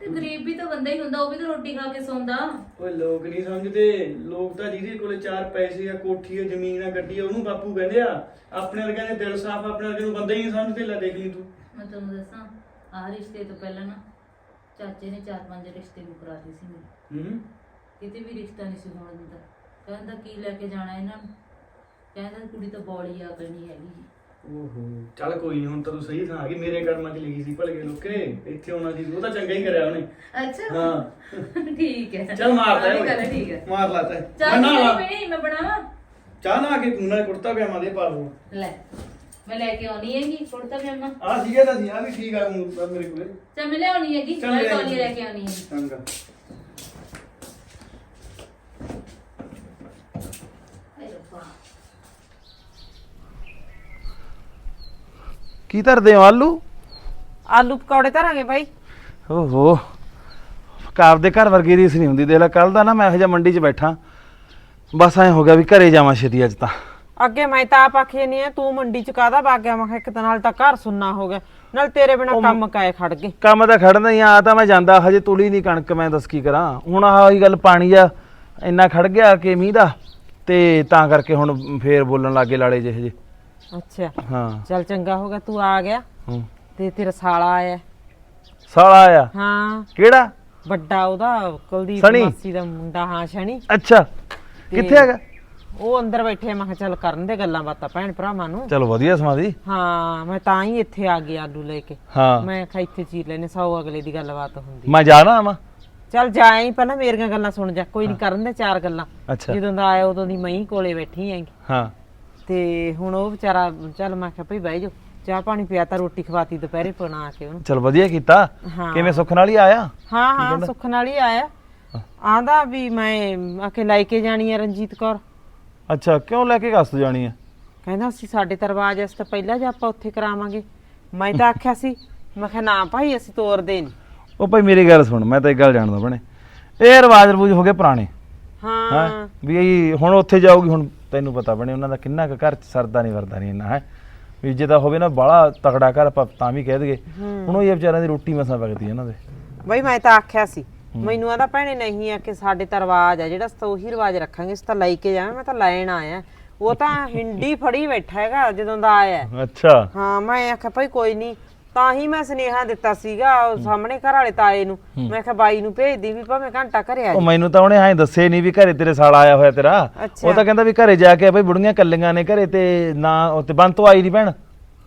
ਤੇ ਗਰੀਬ ਵੀ ਤਾਂ ਬੰਦਾ ਹੀ ਹੁੰਦਾ ਉਹ ਵੀ ਤਾਂ ਰੋਟੀ ਖਾ ਕੇ ਸੌਂਦਾ। ਓਏ ਲੋਕ ਨਹੀਂ ਸਮਝਦੇ ਲੋਕ ਤਾਂ ਜਿਹਦੇ ਕੋਲੇ ਚਾਰ ਪੈਸੇ ਆ ਕੋਠੀ ਆ ਜ਼ਮੀਨ ਆ ਗੱਡੀ ਆ ਉਹਨੂੰ ਬਾਪੂ ਕਹਿੰਦੇ ਆ ਆਪਣੇ ਵਰਗਿਆਂ ਦੇ ਦਿਲ ਸਾਫ਼ ਆਪਣੇ ਵਰਗੇ ਨੂੰ ਬੰਦਾ ਹੀ ਨਹੀਂ ਸਮਝਦੇ ਲੈ ਦੇਖ ਲਈ ਤੂੰ। ਮੈਂ ਤੁਹਾਨੂੰ ਦੱਸਾਂ ਆਹ ਰਿਸ਼ਤੇ ਤੋਂ ਪਹਿਲਾਂ ਨਾ ਚਾਚੇ ਨੇ ਚਾਰ ਪੰਜ ਰਿਸ਼ਤੇ ਮੁਕਰਾਤੇ ਸੀ ਮੇਰੇ। ਹੂੰ। ਕਿਤੇ ਵੀ ਰਿਸ਼ਤਾ ਨਹੀਂ ਸੀ ਹੋਣ ਦਿੰਦਾ। ਕਹਿੰਦਾ ਕੀ ਲੈ ਕੇ ਜਾਣਾ ਇਹਨਾਂ ਨੂੰ? ਕਹਿੰਦਾ ਕੁੜੀ ਤਾਂ ਬੋਲੀ ਆ ਕਰਨੀ ਹੈਗੀ। ਓਹੋ। ਚੱਲ ਕੋਈ ਨਹੀਂ ਹੁਣ ਤਾਂ ਤੂੰ ਸਹੀ ਥਾਂ ਆ ਗਈ। ਮੇਰੇ ਕਰਮਾਂ 'ਚ ਲਿਖੀ ਸੀ ਭਲਕੇ ਲੋਕੇ। ਇੱਥੇ ਆਉਣਾ ਸੀ ਉਹ ਤਾਂ ਚੰਗਾ ਹੀ ਕਰਿਆ ਉਹਨੇ। ਅੱਛਾ। ਹਾਂ। ਠੀਕ ਹੈ। ਚੱਲ ਮਾਰਦਾ ਗੱਲ ਠੀਕ ਹੈ। ਮਾਰ ਲਾ ਤਾ ਚਾਹ ਨਾ ਲਾ। ਨਹੀਂ ਮੈਂ ਬਣਾਵਾਂ? ਚਾਹ ਨਾ ਕੇ ਤੂੰ ਨਾਲ ਕੁੜਤਾ ਪਜਾਮਾ ਦੇ ਪਾ ਲੂ ਲੈ ਮੈਂ ਲੈ ਕੇ ਆਉਣੀ ਹੈਗੀ ਕੁੜਤਾ ਪਜਾਮਾ। ਆ ਸੀਗਾ ਤਾਂ ਸੀ ਆ ਵੀ ਠੀਕ ਆ ਹੁਣ ਤਾਂ ਮੇਰੇ ਕੋਲੇ। ਚੱਲ ਮੈਂ ਹੈਗੀ ਮੈਂ ਲੈ ਆਈ। ਤੌਲੀਆ ਲੈ ਕੇ ਆਉਣੀ ਹੈਗੀ। ਚੰਗਾ ਹਾਏ ਰੱਬਾ ਕੀ ਧਰਦੇ ਹੋ ਆਲੂ? ਆਲੂ ਪਕੌੜੇ ਧਰਾਂਗੇ ਬਾਈ। ਓਹੋ ਕਾਰ ਦੇ ਘਰ ਵਰਗੀ ਰੀਸ ਨਹੀਂ ਹੁੰਦੀ। ਦੇਖ ਲੈ ਕੱਲ ਦਾ ਨਾ ਮੈਂ ਇਹੋ ਜਿਹਾ ਮੰਡੀ 'ਚ ਬੈਠਾ। ਬਸ ਐ ਹੋ ਗਿਆ ਵੀ ਘਰੇ ਜਾਵਾਂ ਛੇਤੀ ਅੱਜ ਤਾਂ। ਅੱਗੇ ਮੈਂ ਤਾਂ ਆਪ ਆਖੀ ਨਹੀਂ ਆ ਤੂੰ ਮੰਡੀ ਚ ਕਾਦਾ ਵਗ ਗਿਆ? ਮੈਂ ਕਿਹਾ ਇੱਕ ਤਾਂ ਨਾਲ ਤਾਂ ਘਰ ਸੁੰਨਾ ਹੋ ਗਿਆ। ਨਾਲ ਤੇਰੇ ਬਿਨਾ ਕੰਮ ਕਾਏ ਖੜ ਗਏ? ਕੰਮ ਤਾਂ ਖੜਦਾ ਹੀ ਆ ਤਾਂ ਮੈਂ ਜਾਂਦਾ ਹਜੇ ਤੁਲੀ ਨਹੀਂ ਕਣਕ ਮੈਂ ਦੱਸ ਕੀ ਕਰਾਂ। ਹੁਣ ਆਹ ਹੀ ਗੱਲ ਪਾਣੀ ਆ ਇੰਨਾ ਖੜ ਗਿਆ ਕਿ ਮੀਂਹ ਦਾ ਤੇ ਤਾਂ ਕਰਕੇ ਹੁਣ ਫੇਰ ਬੋਲਣ ਲੱਗੇ ਲਾਲੇ ਜਿਹੇ ਜੇ ਅੱਛਾ। ਹਾਂ। ਚੱਲ ਚੰਗਾ ਹੋ ਗਿਆ ਤੂੰ ਆ ਗਿਆ। ਹੂੰ। ਤੇ ਤੇਰਾ ਸਾਲਾ ਆਇਆ। ਸਾਲਾ ਆਇਆ? ਹਾਂ। ਕਿਹੜਾ? ਵੱਡਾ ਉਹਦਾ ਕੁਲਦੀਪ ਸਣੀ? ਮਾਸੀ ਦਾ ਮੁੰਡਾ ਹਾਂ ਸ਼ਨੀ ਅੱਛਾ। ਕਿੱਥੇ ਹੈਗਾ? ਉਹ ਅੰਦਰ ਬੈਠੇ ਮੈਂ ਕਿਹਾ ਚੱਲ ਕਰਨ ਦੇ ਗੱਲਾਂ ਬਾਤਾਂ ਭੈਣ ਭਰਾਵਾਂ ਨੂੰ। ਚਲੋ ਵਧੀਆ ਸਮਾਦੀ ਹਾਂ ਮੈਂ ਤਾਂ ਹੀ ਇੱਥੇ ਆ ਗਈ ਆਲੂ ਲੈ ਕੇ। ਹਾਂ। ਮੈਂ ਕਿਹਾ ਇੱਥੇ ਚੀਰ ਲੈਨੇ ਸੌ ਅਗਲੇ ਦੀ ਗੱਲਬਾਤ ਹੁੰਦੀ। ਮੈਂ ਜਾਣਾ ਆਵਾਂ ਚੱਲ ਜਾਏ ਪਹਿਲਾਂ ਮੇਰੀਆਂ ਗੱਲਾਂ ਸੁਣ ਜਾ। ਕੋਈ ਨਹੀਂ ਕਰਨ ਦੇ ਚਾਰ ਗੱਲਾਂ। ਅੱਛਾ। ਜਦੋਂ ਦਾ ਆਇਆ ਉਦੋਂ ਦੀ ਮੈਂ ਹੀ ਕੋਲੇ ਬੈਠੀ ਆਂ ਹਾਂ। ਤੇ ਹੁਣ ਉਹ ਵਿਚਾਰਾ ਚੱਲ ਮੈਂ ਕਿਹਾ ਭਈ ਬਹਿ ਜਾ ਚਾਹ ਪਾਣੀ ਪਿਆ ਤਾਂ ਰੋਟੀ ਖਵਾਤੀ ਦੁਪਹਿਰੇ ਬਣਾ ਕੇ ਉਹਨੂੰ। ਚਲ ਵਧੀਆ ਕੀਤਾ। ਹਾਂ। ਕਿਵੇਂ ਸੁੱਖ ਨਾਲ ਹੀ ਆਇਆ? ਹਾਂ ਹਾਂ ਸੁੱਖ ਨਾਲ ਹੀ ਆਇਆ। ਆਂਦਾ ਵੀ ਮੈਂ ਆਕੇ ਲੈ ਕੇ ਜਾਣੀ ਆ ਰਣਜੀਤ ਕੌਰ। ਅੱਛਾ ਕਿਉਂ ਲੈ ਕੇ ਗਸਤ ਜਾਣੀ ਆ? ਕਹਿੰਦਾ ਅਸੀਂ ਸਾਡੇ ਤਰਵਾਜ ਇਸ ਤੋਂ ਪਹਿਲਾਂ ਜੇ ਆਪਾਂ ਉੱਥੇ ਕਰਾਵਾਂਗੇ। ਮੈਂ ਤਾਂ ਆਖਿਆ ਸੀ ਮੈਂ ਕਿਹਾ ਨਾ ਭਾਈ ਅਸੀਂ ਤੋਰਦੇ ਨਹੀਂ ਉਹ ਭਾਈ ਮੇਰੀ ਗੱਲ ਸੁਣ ਮੈਂ ਤਾਂ ਇੱਕ ਗੱਲ ਜਾਣਦਾ ਬਣੇ ਇਹ ਰਿਵਾਜ ਰਬੂਜ ਹੋ ਗਏ ਪੁਰਾਣੇ। ਹਾਂ। ਹਾਂ? ਵੀ ਇਹ ਹੁਣ ਉੱਥੇ ਜਾਊਗੀ ਹੁਣ ਤੈਨੂੰ ਪਤਾ ਬਣੇ ਉਹਨਾਂ ਦਾ ਕਿੰਨਾ ਕੁ ਘਰ ਚ ਸਰਦਾ ਨਹੀਂ ਵਰਦਾ ਨਹੀਂ ਇੰਨਾ ਹੈ। ਵੀ ਜੇ ਤਾਂ ਹੋਵੇ ਨਾ ਬਾਹਲਾ ਤਕੜਾ ਘਰ ਆਪਾਂ ਤਾਂ ਵੀ ਕਹਿ ਦਈਏ। ਹੁਣ ਉਹ ਇਹ ਵਿਚਾਰਿਆਂ ਦੀ ਰੋਟੀ ਮਸਾਂ ਵਗਦੀ ਇਹਨਾਂ ਦੇ। ਬਈ ਮੈਂ ਤਾਂ ਆਖਿਆ ਸੀ ਮੈਨੂੰ ਆਦਾ ਭੈਣੇ ਨਹੀਂ ਆ ਕਿ ਸਾਡੇ ਤਾਂ ਰਿਵਾਜ ਆ ਜਿਹੜਾ ਅਸੀਂ ਤਾਂ ਉਹੀ ਰਿਵਾਜ ਰੱਖਾਂਗੇ ਅਸੀਂ ਤਾਂ ਲੈ ਕੇ ਜਾਵਾਂ ਮੈਂ ਤਾਂ ਲੈਣ ਆਇਆ। ਉਹ ਤਾਂ ਹਿੰਡੀ ਫੜੀ ਬੈਠਾ ਹੈਗਾ ਜਦੋਂ ਦਾ ਆਇਆ। ਅੱਛਾ। ਹਾਂ ਮੈਂ ਆਖਿਆ ਭਾਈ ਕੋਈ ਨਹੀਂ ਤਾਂ ਹੀ ਮੈਂ ਸੁਨੇਹਾ ਦਿੱਤਾ ਸੀਗਾ ਉਹ ਸਾਹਮਣੇ ਘਰ ਵਾਲੇ ਤਾਏ ਨੂੰ। ਮੈਂ ਕਿਹਾ ਬਾਈ ਨੂੰ ਭੇਜ ਦੀ ਵੀ ਭਾਵੇਂ ਘੰਟਾ ਘਰੇ ਆ ਉਹ। ਮੈਨੂੰ ਤਾਂ ਉਹਨੇ ਐਂ ਦੱਸੇ ਨਹੀਂ ਵੀ ਘਰੇ ਤੇਰੇ ਸਾਲਾ ਆਇਆ ਹੋਇਆ ਤੇਰਾ। ਉਹ ਤਾਂ ਕਹਿੰਦਾ ਵੀ ਘਰੇ ਜਾ ਕੇ ਭਾਈ ਬੁੜੀਆਂ ਕੱਲੀਆਂ ਨੇ ਘਰੇ ਤੇ ਨਾ ਉਹ ਤੇ ਬੰਤੋ ਆਈ ਨਹੀਂ ਭੈਣ।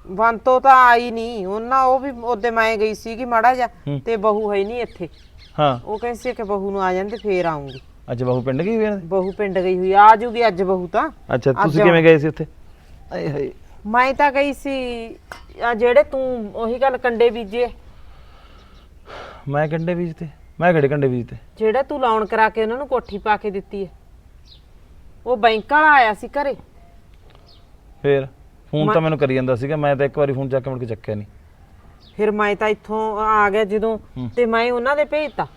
ਬੰਤੋ ਤਾਂ ਆਈ ਨਹੀਂ ਉਹਨਾਂ ਉਹ ਵੀ ਉਹਦੇ ਮੈਂ ਗਈ ਸੀਗੀ ਮਾੜਾ ਜਾ ਤੇ ਬਹੂ ਹੈ ਨਹੀਂ ਇੱਥੇ। ਹਾਂ। ਉਹ ਕਹਿੰਦੀ ਸੀ ਕਿ ਬਹੂ ਨੂੰ ਆ ਜਾਂਦੇ ਫੇਰ ਆਉਂਗੀ ਅੱਜ ਬਹੂ ਪਿੰਡ ਗਈ ਹੋਈ? ਬਹੂ ਪਿੰਡ ਗਈ ਹੋਈ ਆ ਜੂਗੀ ਅੱਜ ਬਹੂ ਤਾਂ। ਅੱਛਾ ਤੁਸੀਂ ਕਿਵੇਂ ਗਏ ਸੀ ਉੱਥੇ? ਆਏ ਹਾਏ। ਮੈਂ ਤਾਂ ਗਈ ਸੀ ਆ ਜਿਹੜੇ ਤੂੰ ਉਹੀ ਗੱਲ ਕੰਡੇ ਬੀਜੇ। ਮੈਂ ਕੰਡੇ ਬੀਜ ਤੇ ਮੈਂ ਕਿਹੜੇ ਕੰਡੇ ਬੀਜ ਤੇ ਜਿਹੜਾ ਤੂੰ ਲਾਉਣ ਕਰਾ ਕੇ ਉਹਨਾਂ ਨੂੰ ਕੋਠੀ ਪਾ ਕੇ ਦਿੱਤੀ ਹੈ। ਉਹ ਬੈਂਕ ਵਾਲਾ ਆਇਆ ਸੀ ਘਰੇ। ਫੇਰ? ਫੋਨ ਤਾਂ ਮੈਨੂੰ ਕਰੀ ਜਾਂਦਾ ਸੀਗਾ ਮੈਂ ਤਾਂ ਇੱਕ ਵਾਰੀ ਫੋਨ ਚੱਕ ਕੇ ਮੁੜ ਕੇ ਚੱਕਿਆ ਨਹੀਂ। ਫਿਰ ਮੈਂ ਤਾਂ ਇੱਥੋਂ ਆ ਗਿਆ ਜਦੋਂ ਤੇ ਮੈਂ ਉਹਨਾਂ ਦੇ ਭੇਜਤਾ।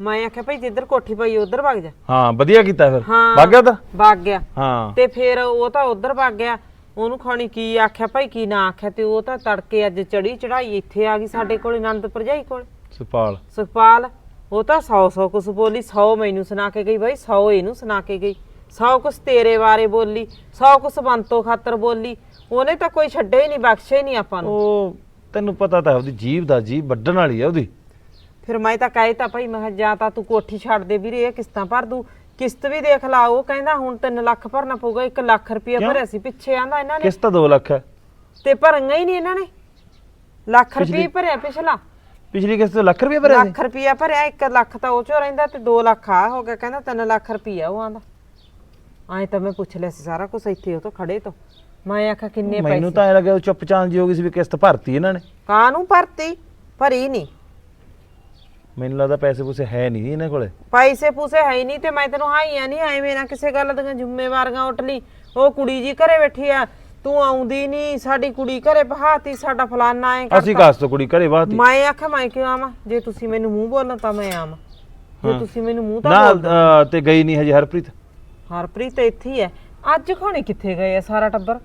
ਮੈਂ ਆਖਿਆ ਭਾਈ ਜਿੱਧਰ ਕੋਠੀ ਪਈ ਉਧਰ ਵਗ ਜਾ। ਹਾਂ ਵਧੀਆ ਕੀਤਾ ਫਿਰ। ਵਗ ਗਿਆ ਉਧਰ ਵਗ ਗਿਆ। ਹਾਂ। ਤੇ ਫਿਰ ਉਹ ਤਾਂ ਉਧਰ ਵਗ ਗਿਆ। ਉਹਨੂੰ ਖਾਣੀ ਕੀ ਆਖਿਆ ਭਾਈ ਕੀ ਨਾ ਆਖਿਆ ਤੇ ਉਹ ਤਾਂ ਤੜਕੇ ਅੱਜ ਚੜੀ ਚੜਾਈ ਇੱਥੇ ਆ ਗਈ ਸਾਡੇ ਕੋਲ ਆਨੰਦ ਭਰਜਾਈ ਕੋਲ। ਸੁਪਾਲ। ਸੁਖਪਾਲ ਉਹ ਤਾਂ 100 100 ਕੁਛ ਬੋਲੀ 100 ਮੈਨੂੰ ਸੁਣਾ ਕੇ ਗਈ ਬਾਈ 100 ਇਹਨੂੰ ਸੁਣਾ ਕੇ ਗਈ। 100 ਕੁਛ ਤੇਰੇ ਬਾਰੇ ਬੋਲੀ 100 ਕੁਛ ਬੰਤੋ ਖਾਤਰ ਬੋਲੀ। ਉਹਨੇ ਤਾਂ ਕੋਈ ਛੱਡਿਆ ਹੀ ਨਹੀਂ ਬਖਸ਼ਿਆ ਹੀ ਨਹੀਂ ਆਪਾਂ ਨੂੰ। ਉਹ ਤੈਨੂੰ ਪਤਾ ਤਾਂ ਹੈ ਉਹਦੀ ਜੀਭ ਦਾ ਜੀਭ ਵੱਢਣ ਵਾਲੀ ਆ ਉਹਦੀ। ਫਿਰ ਮੈਂ ਤਾਂ ਕਹੇ ਤਾਂ ਭਾਈ ਮੈਂ ਕਿਹਾ ਜਾਂ ਤਾਂ ਤੂੰ ਕੋਠੀ ਛੱਡ ਦੇ ਵੀਰੇ ਇਹ ਕਿਸ਼ਤਾਂ ਭਰ ਦੂ ਕਿਸ਼ਤ ਵੀ ਦੇਖ ਲਾ ਉਹ ਕਹਿੰਦਾ ਹੁਣ 3 ਲੱਖ ਭਰਨਾ ਪਊਗਾ 1 ਲੱਖ ਰੁਪਇਆ ਭਰਿਆ ਸੀ ਪਿੱਛੇ ਆਂਦਾ ਇਹਨਾਂ ਨੇ। ਕਿਸ ਤਾਂ 2 ਲੱਖ ਹੈ। ਤੇ ਭਰਨਗਾ ਹੀ ਨਹੀਂ ਇਹਨਾਂ ਨੇ। ਲੱਖ ਰੁਪਏ ਭਰਿਆ ਪਿਛਲਾ। ਪਿਛਲੀ ਕਿਸ਼ਤ ਤੋਂ ਲੱਖ ਰੁਪਏ ਭਰਿਆ ਸੀ? ਲੱਖ ਰੁਪਇਆ ਭਰਿਆ 1 ਲੱਖ ਤਾਂ ਉਹ ਚੋਂ ਰਹਿੰਦਾ ਤੇ 2 ਲੱਖ ਆ ਹੋ ਗਿਆ ਕਹਿੰਦਾ 3 ਲੱਖ ਰੁਪਇਆ ਉਹ ਆਂਦਾ। ਐਂ ਤਾਂ ਮੈਂ ਪੁੱਛ ਲਿਆ ਸੀ ਸਾਰਾ ਕੁਝ ਇੱਥੇ ਉਹ ਤੋਂ ਖੜੇ ਤੋਂ। ਮੈਂ ਆਖਿਆ ਕਿੰਨੇ ਮੈਨੂੰ ਪੈਸੇ? ਤਾਂ ਐ ਲੱਗਿਆ ਉਹ ਚੁੱਪ ਚਾਂਦ ਜੀ ਹੋ ਗਈ ਸੀ ਵੀ ਕਿਸ਼ਤ ਭਰਤੀ ਇਹਨਾਂ ਨੇ। ਕਾਹਨੂੰ ਭਰਤੀ? ਭਰੀ ਨਹੀਂ। ਮੈਨੂੰ ਲੱਗਦਾ ਪੈਸੇ ਪੂਸੇ ਹੈ ਨਹੀਂ ਇਹਨਾਂ ਕੋਲੇ। ਪੈਸੇ ਪੂਸੇ ਹੈ ਹੀ ਨਹੀਂ ਤੇ ਮੈਂ ਤੈਨੂੰ ਹਾਈਆਂ ਨਹੀਂ ਐਵੇਂ ਨਾ ਕਿਸੇ ਗੱਲ ਦੀਆਂ ਜ਼ਿੰਮੇਵਾਰੀਆਂ ਉੱਟ ਲਈ। ਉਹ ਕੁੜੀ ਜੀ ਘਰੇ ਬੈਠੀ ਆ ਤੂੰ ਆਉਂਦੀ ਨਹੀਂ ਸਾਡੀ ਕੁੜੀ ਘਰੇ ਬਹਾਤੀ ਸਾਡਾ ਫਲਾਨਾ ਐ ਅਸੀਂ ਕਾਸ ਤੋਂ ਕੁੜੀ ਘਰੇ ਬਾਤੀ ਮੈਂ ਆਖਿਆ ਮੈਂ ਕਿਉਂ ਆਵਾਂ? ਜੇ ਤੁਸੀਂ ਮੈਨੂੰ ਮੂੰਹ ਬੋਲਣਾ ਤਾਂ ਮੈਂ ਆਵਾਂ। ਜੇ। ਤੁਸੀਂ ਮੈਨੂੰ ਮੂੰਹ ਤਾਂ ਬੋਲ ਤੇ ਗਈ ਨਹੀਂ ਹਜੇ ਹਰਪ੍ਰੀਤ। ਹਰਪ੍ਰੀਤ ਇੱਥੇ ਹੀ ਹੈ। ਅੱਜ ਖਾਣੇ ਕਿੱਥੇ ਗਏ ਆ ਸਾਰਾ ਟੱਬਰ?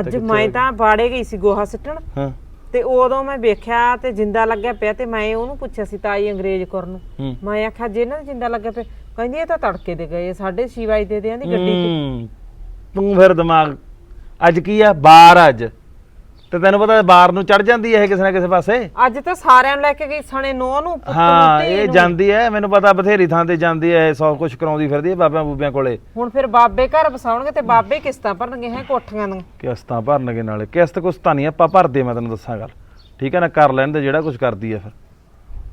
ਅੱਜ ਮੈਂ। ਤਾਂ ਬਾੜੇ ਗਈ ਸੀ ਗੋਹਾ ਸਿੱਟਣ। ਹਾਂ। ਤੇ ਉਦੋਂ ਮੈਂ ਵੇਖਿਆ ਤੇ ਜਿੰਦਾ ਲੱਗਿਆ ਪਿਆ ਤੇ ਮੈਂ ਉਹਨੂੰ ਪੁੱਛਿਆ ਸੀ ਤਾਈ ਅੰਗਰੇਜ਼ ਕੌਰ ਨੂੰ। ਹੂੰ। ਮੈਂ ਆਖਿਆ ਜੇ ਇਹਨਾਂ ਦਾ ਜਿੰਦਾ ਲੱਗਿਆ ਪਿਆ ਕਹਿੰਦੀ ਇਹ ਤਾਂ ਤੜਕੇ ਦੇ ਗਏ 6:30 ਵਜੇ ਦੇ ਦੇ ਆਂਦੀ ਗੱਡੀ ਹੂੰ, ਤੂੰ ਫਿਰ ਦਿਮਾਗ ਅੱਜ ਕੀ ਆ? ਬਾਰ ਅੱਜ। ਤੇ ਤੈਨੂੰ ਪਤਾ ਬਾਰ ਨੂੰ ਚੜ ਜਾਂਦੀ ਹੈ ਇਹ ਕਿਸੇ ਨਾ ਕਿਸੇ ਪਾਸੇ? ਅੱਜ ਤਾਂ ਸਾਰਿਆਂ ਨੂੰ ਲੈ ਕੇ ਗਈ ਸਣੇ ਨੋ ਨੂੰ ਪੁੱਤ ਨੂੰ ਹਾਂ ਧੀ ਇਹ ਨੂੰ। ਜਾਂਦੀ ਹੈ ਮੈਨੂੰ ਪਤਾ ਬਥੇਰੀ ਥਾਂ ਤੇ ਜਾਂਦੀ ਹੈ ਸਭ ਕੁਝ ਕਰਾਉਂਦੀ ਫਿਰਦੀ ਹੈ ਬਾਬਿਆਂ ਬੂਬਿਆਂ ਕੋਲੇ। ਹੁਣ ਫਿਰ ਬਾਬੇ ਘਰ ਵਸਾਉਣਗੇ ਤੇ ਬਾਬੇ ਕਿਸ਼ਤਾਂ ਭਰਨਗੇ ਹੈ ਕੋਠੀਆਂ ਦੀਆਂ ਕਿਸ਼ਤਾਂ ਭਰਨਗੇ ਨਾਲੇ ਕਿਸ਼ਤ ਕੁਸਤਾਂ ਨਹੀਂ ਆਪਾਂ ਭਰਦੇ ਮੈਂ ਤੈਨੂੰ ਦੱਸਾਂ ਗੱਲ। ਠੀਕ ਹੈ ਨਾ ਕਰ ਲੈਣ ਦੇ ਜਿਹੜਾ ਕੁਝ ਕਰਦੀ ਹੈ ਫਿਰ।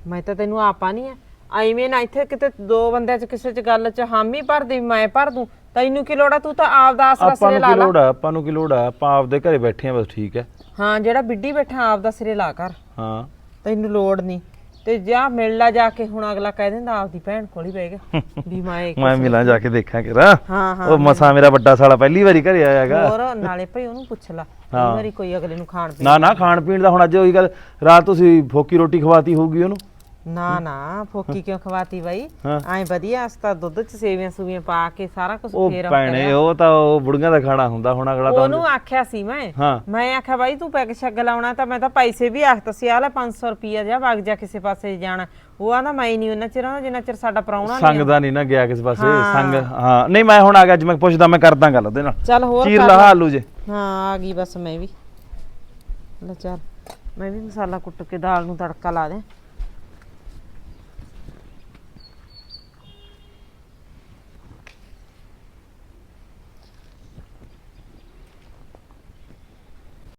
ਮੈਂ ਤਾਂ ਤੈਨੂੰ ਆਪਾ ਨਹੀਂ ਆ ਐਵੇਂ ਨਾ ਇੱਥੇ ਕਿਤੇ ਦੋ ਬੰਦਿਆਂ 'ਚ ਕਿਸੇ 'ਚ ਗੱਲ 'ਚ ਹਾਮੀ ਭਰਦੀ ਮੈਂ ਭਰ ਦੂੰ। ਤੈਨੂੰ ਕੀ ਲੋੜ ਆ? ਤੂੰ ਤਾਂ ਆਪ ਦਾ ਆਸਰਾ ਆਪਾਂ ਸਿਰੇ ਨੂੰ ਲਾ ਕੀ ਲਾ ਲੋੜ ਆ? ਆਪਾਂ ਨੂੰ ਕੀ ਲੋੜ ਆ? ਆਪਾਂ ਆਪਦੇ ਘਰੇ ਬੈਠੇ ਆ ਬਸ ਠੀਕ ਹੈ ਹਾਂ ਜਿਹੜਾ ਬਿੱਡੀ ਬੈਠਾ ਆਪ ਦਾ ਸਿਰੇ ਲਾ ਕਰ। ਹਾਂ। ਤੈਨੂੰ ਲੋੜ ਨਹੀਂ ਤੇ ਜਾ ਮਿਲ ਲਾ ਜਾ ਕੇ ਹੁਣ ਅਗਲਾ ਕਹਿ ਦਿੰਦਾ ਆਪਦੀ ਭੈਣ ਕੋਲ ਹੀ ਬਹਿ ਗਿਆ। ਵੀ ਮੈਂ ਮੈਂ ਮਿਲਾਂ ਜਾ ਕੇ ਦੇਖਾਂ ਕਿਰਾ ਹਾਂ ਹਾਂ। ਉਹ ਮਸਾ ਮੇਰਾ ਵੱਡਾ ਸਾਲਾ ਪਹਿਲੀ ਵਾਰੀ ਘਰੇ ਆਇਆ ਹੈਗਾ। ਹੋਰ ਨਾਲੇ ਭਈ ਉਹਨੂੰ ਪੁੱਛ ਲਾ। ਕਈ। ਵਾਰੀ ਕੋਈ ਅਗਲੇ ਨੂੰ ਖਾਣ ਪੀਣ ਨਾ ਨਾ ਖਾਣ ਪੀਣ ਦਾ ਹੁਣ ਅੱਜ ਉਹੀ ਗੱਲ ਰਾਤ ਤੁਸੀਂ ਫੋਕੀ ਰੋਟੀ ਖਵਾਤੀ ਹੋਊਗੀ ਉਹਨੂੰ। ਨਾ ਨਾ ਫੋਕੀ ਕਿਉਂ ਖਵਾਤੀ ਬਾਈ? ਹਾਂ। ਐ ਵਧੀਆ ਅਸਤਾ ਦੁੱਧ ਚ ਸੇਵੀਆਂ ਸੂਵੀਆਂ ਪਾ ਕੇ ਸਾਰਾ ਕੁਝ ਉਹ ਫੇਰ ਭੈਣੇ ਉਹ ਤਾਂ ਉਹ ਬੁੜੀਆਂ ਦਾ ਖਾਣਾ ਹੁੰਦਾ ਹੁਣ ਅਗਲਾ ਤਾਂ ਉਹਨੂੰ ਆਖਿਆ ਸੀ ਮੈਂ। ਹਾਂ। ਮੈਂ ਆਖਿਆ ਬਾਈ ਤੂੰ ਪੈਗ ਛੱਗ ਲਾਉਣਾ ਤਾਂ ਮੈਂ ਤਾਂ ਪੈਸੇ ਵੀ ਆਖਤਾ ਸੀ ਆਹ ਲੈ 500 ਰੁਪਈਆ ਜਾ ਵਗ ਜਾ ਕਿਸੇ ਪਾਸੇ ਜਾਣਾ। ਉਹ ਆਂਦਾ ਮੈਂ ਨਹੀਂ ਉਹਨਾਂ ਚਿਰ ਆਉਂਦਾ ਜਿੰਨਾ ਚਿਰ ਸਾਡਾ ਪ੍ਰਾਹੁਣਾ ਸੰਗ ਨਹੀਂ ਦਾ ਨਹੀਂ ਨਾ ਗਿਆ ਕਿਸ ਪਾਸੇ ਹਾਂ। ਸੰਗ ਹਾਂ। ਨਹੀਂ ਮੈਂ ਹੁਣ ਆ ਗਿਆ ਅੱਜ ਮੈਂ ਪੁੱਛਦਾ ਮੈਂ ਕਰਦਾ ਗੱਲ ਉਹਦੇ ਨਾਲ। ਚੱਲ ਹੋਰ ਚੀਰ ਕਰ ਲੈ। ਆਲੂ ਜੇ। ਹਾਂ ਆ ਗਈ ਬਸ ਮੈਂ ਵੀ। ਲੈ ਚੱਲ ਮੈਂ ਵੀ ਮਸਾਲਾ ਕੁੱਟ ਕੇ ਦਾਲ ਨੂੰ ਤੜਕਾ ਲਾ ਦੇ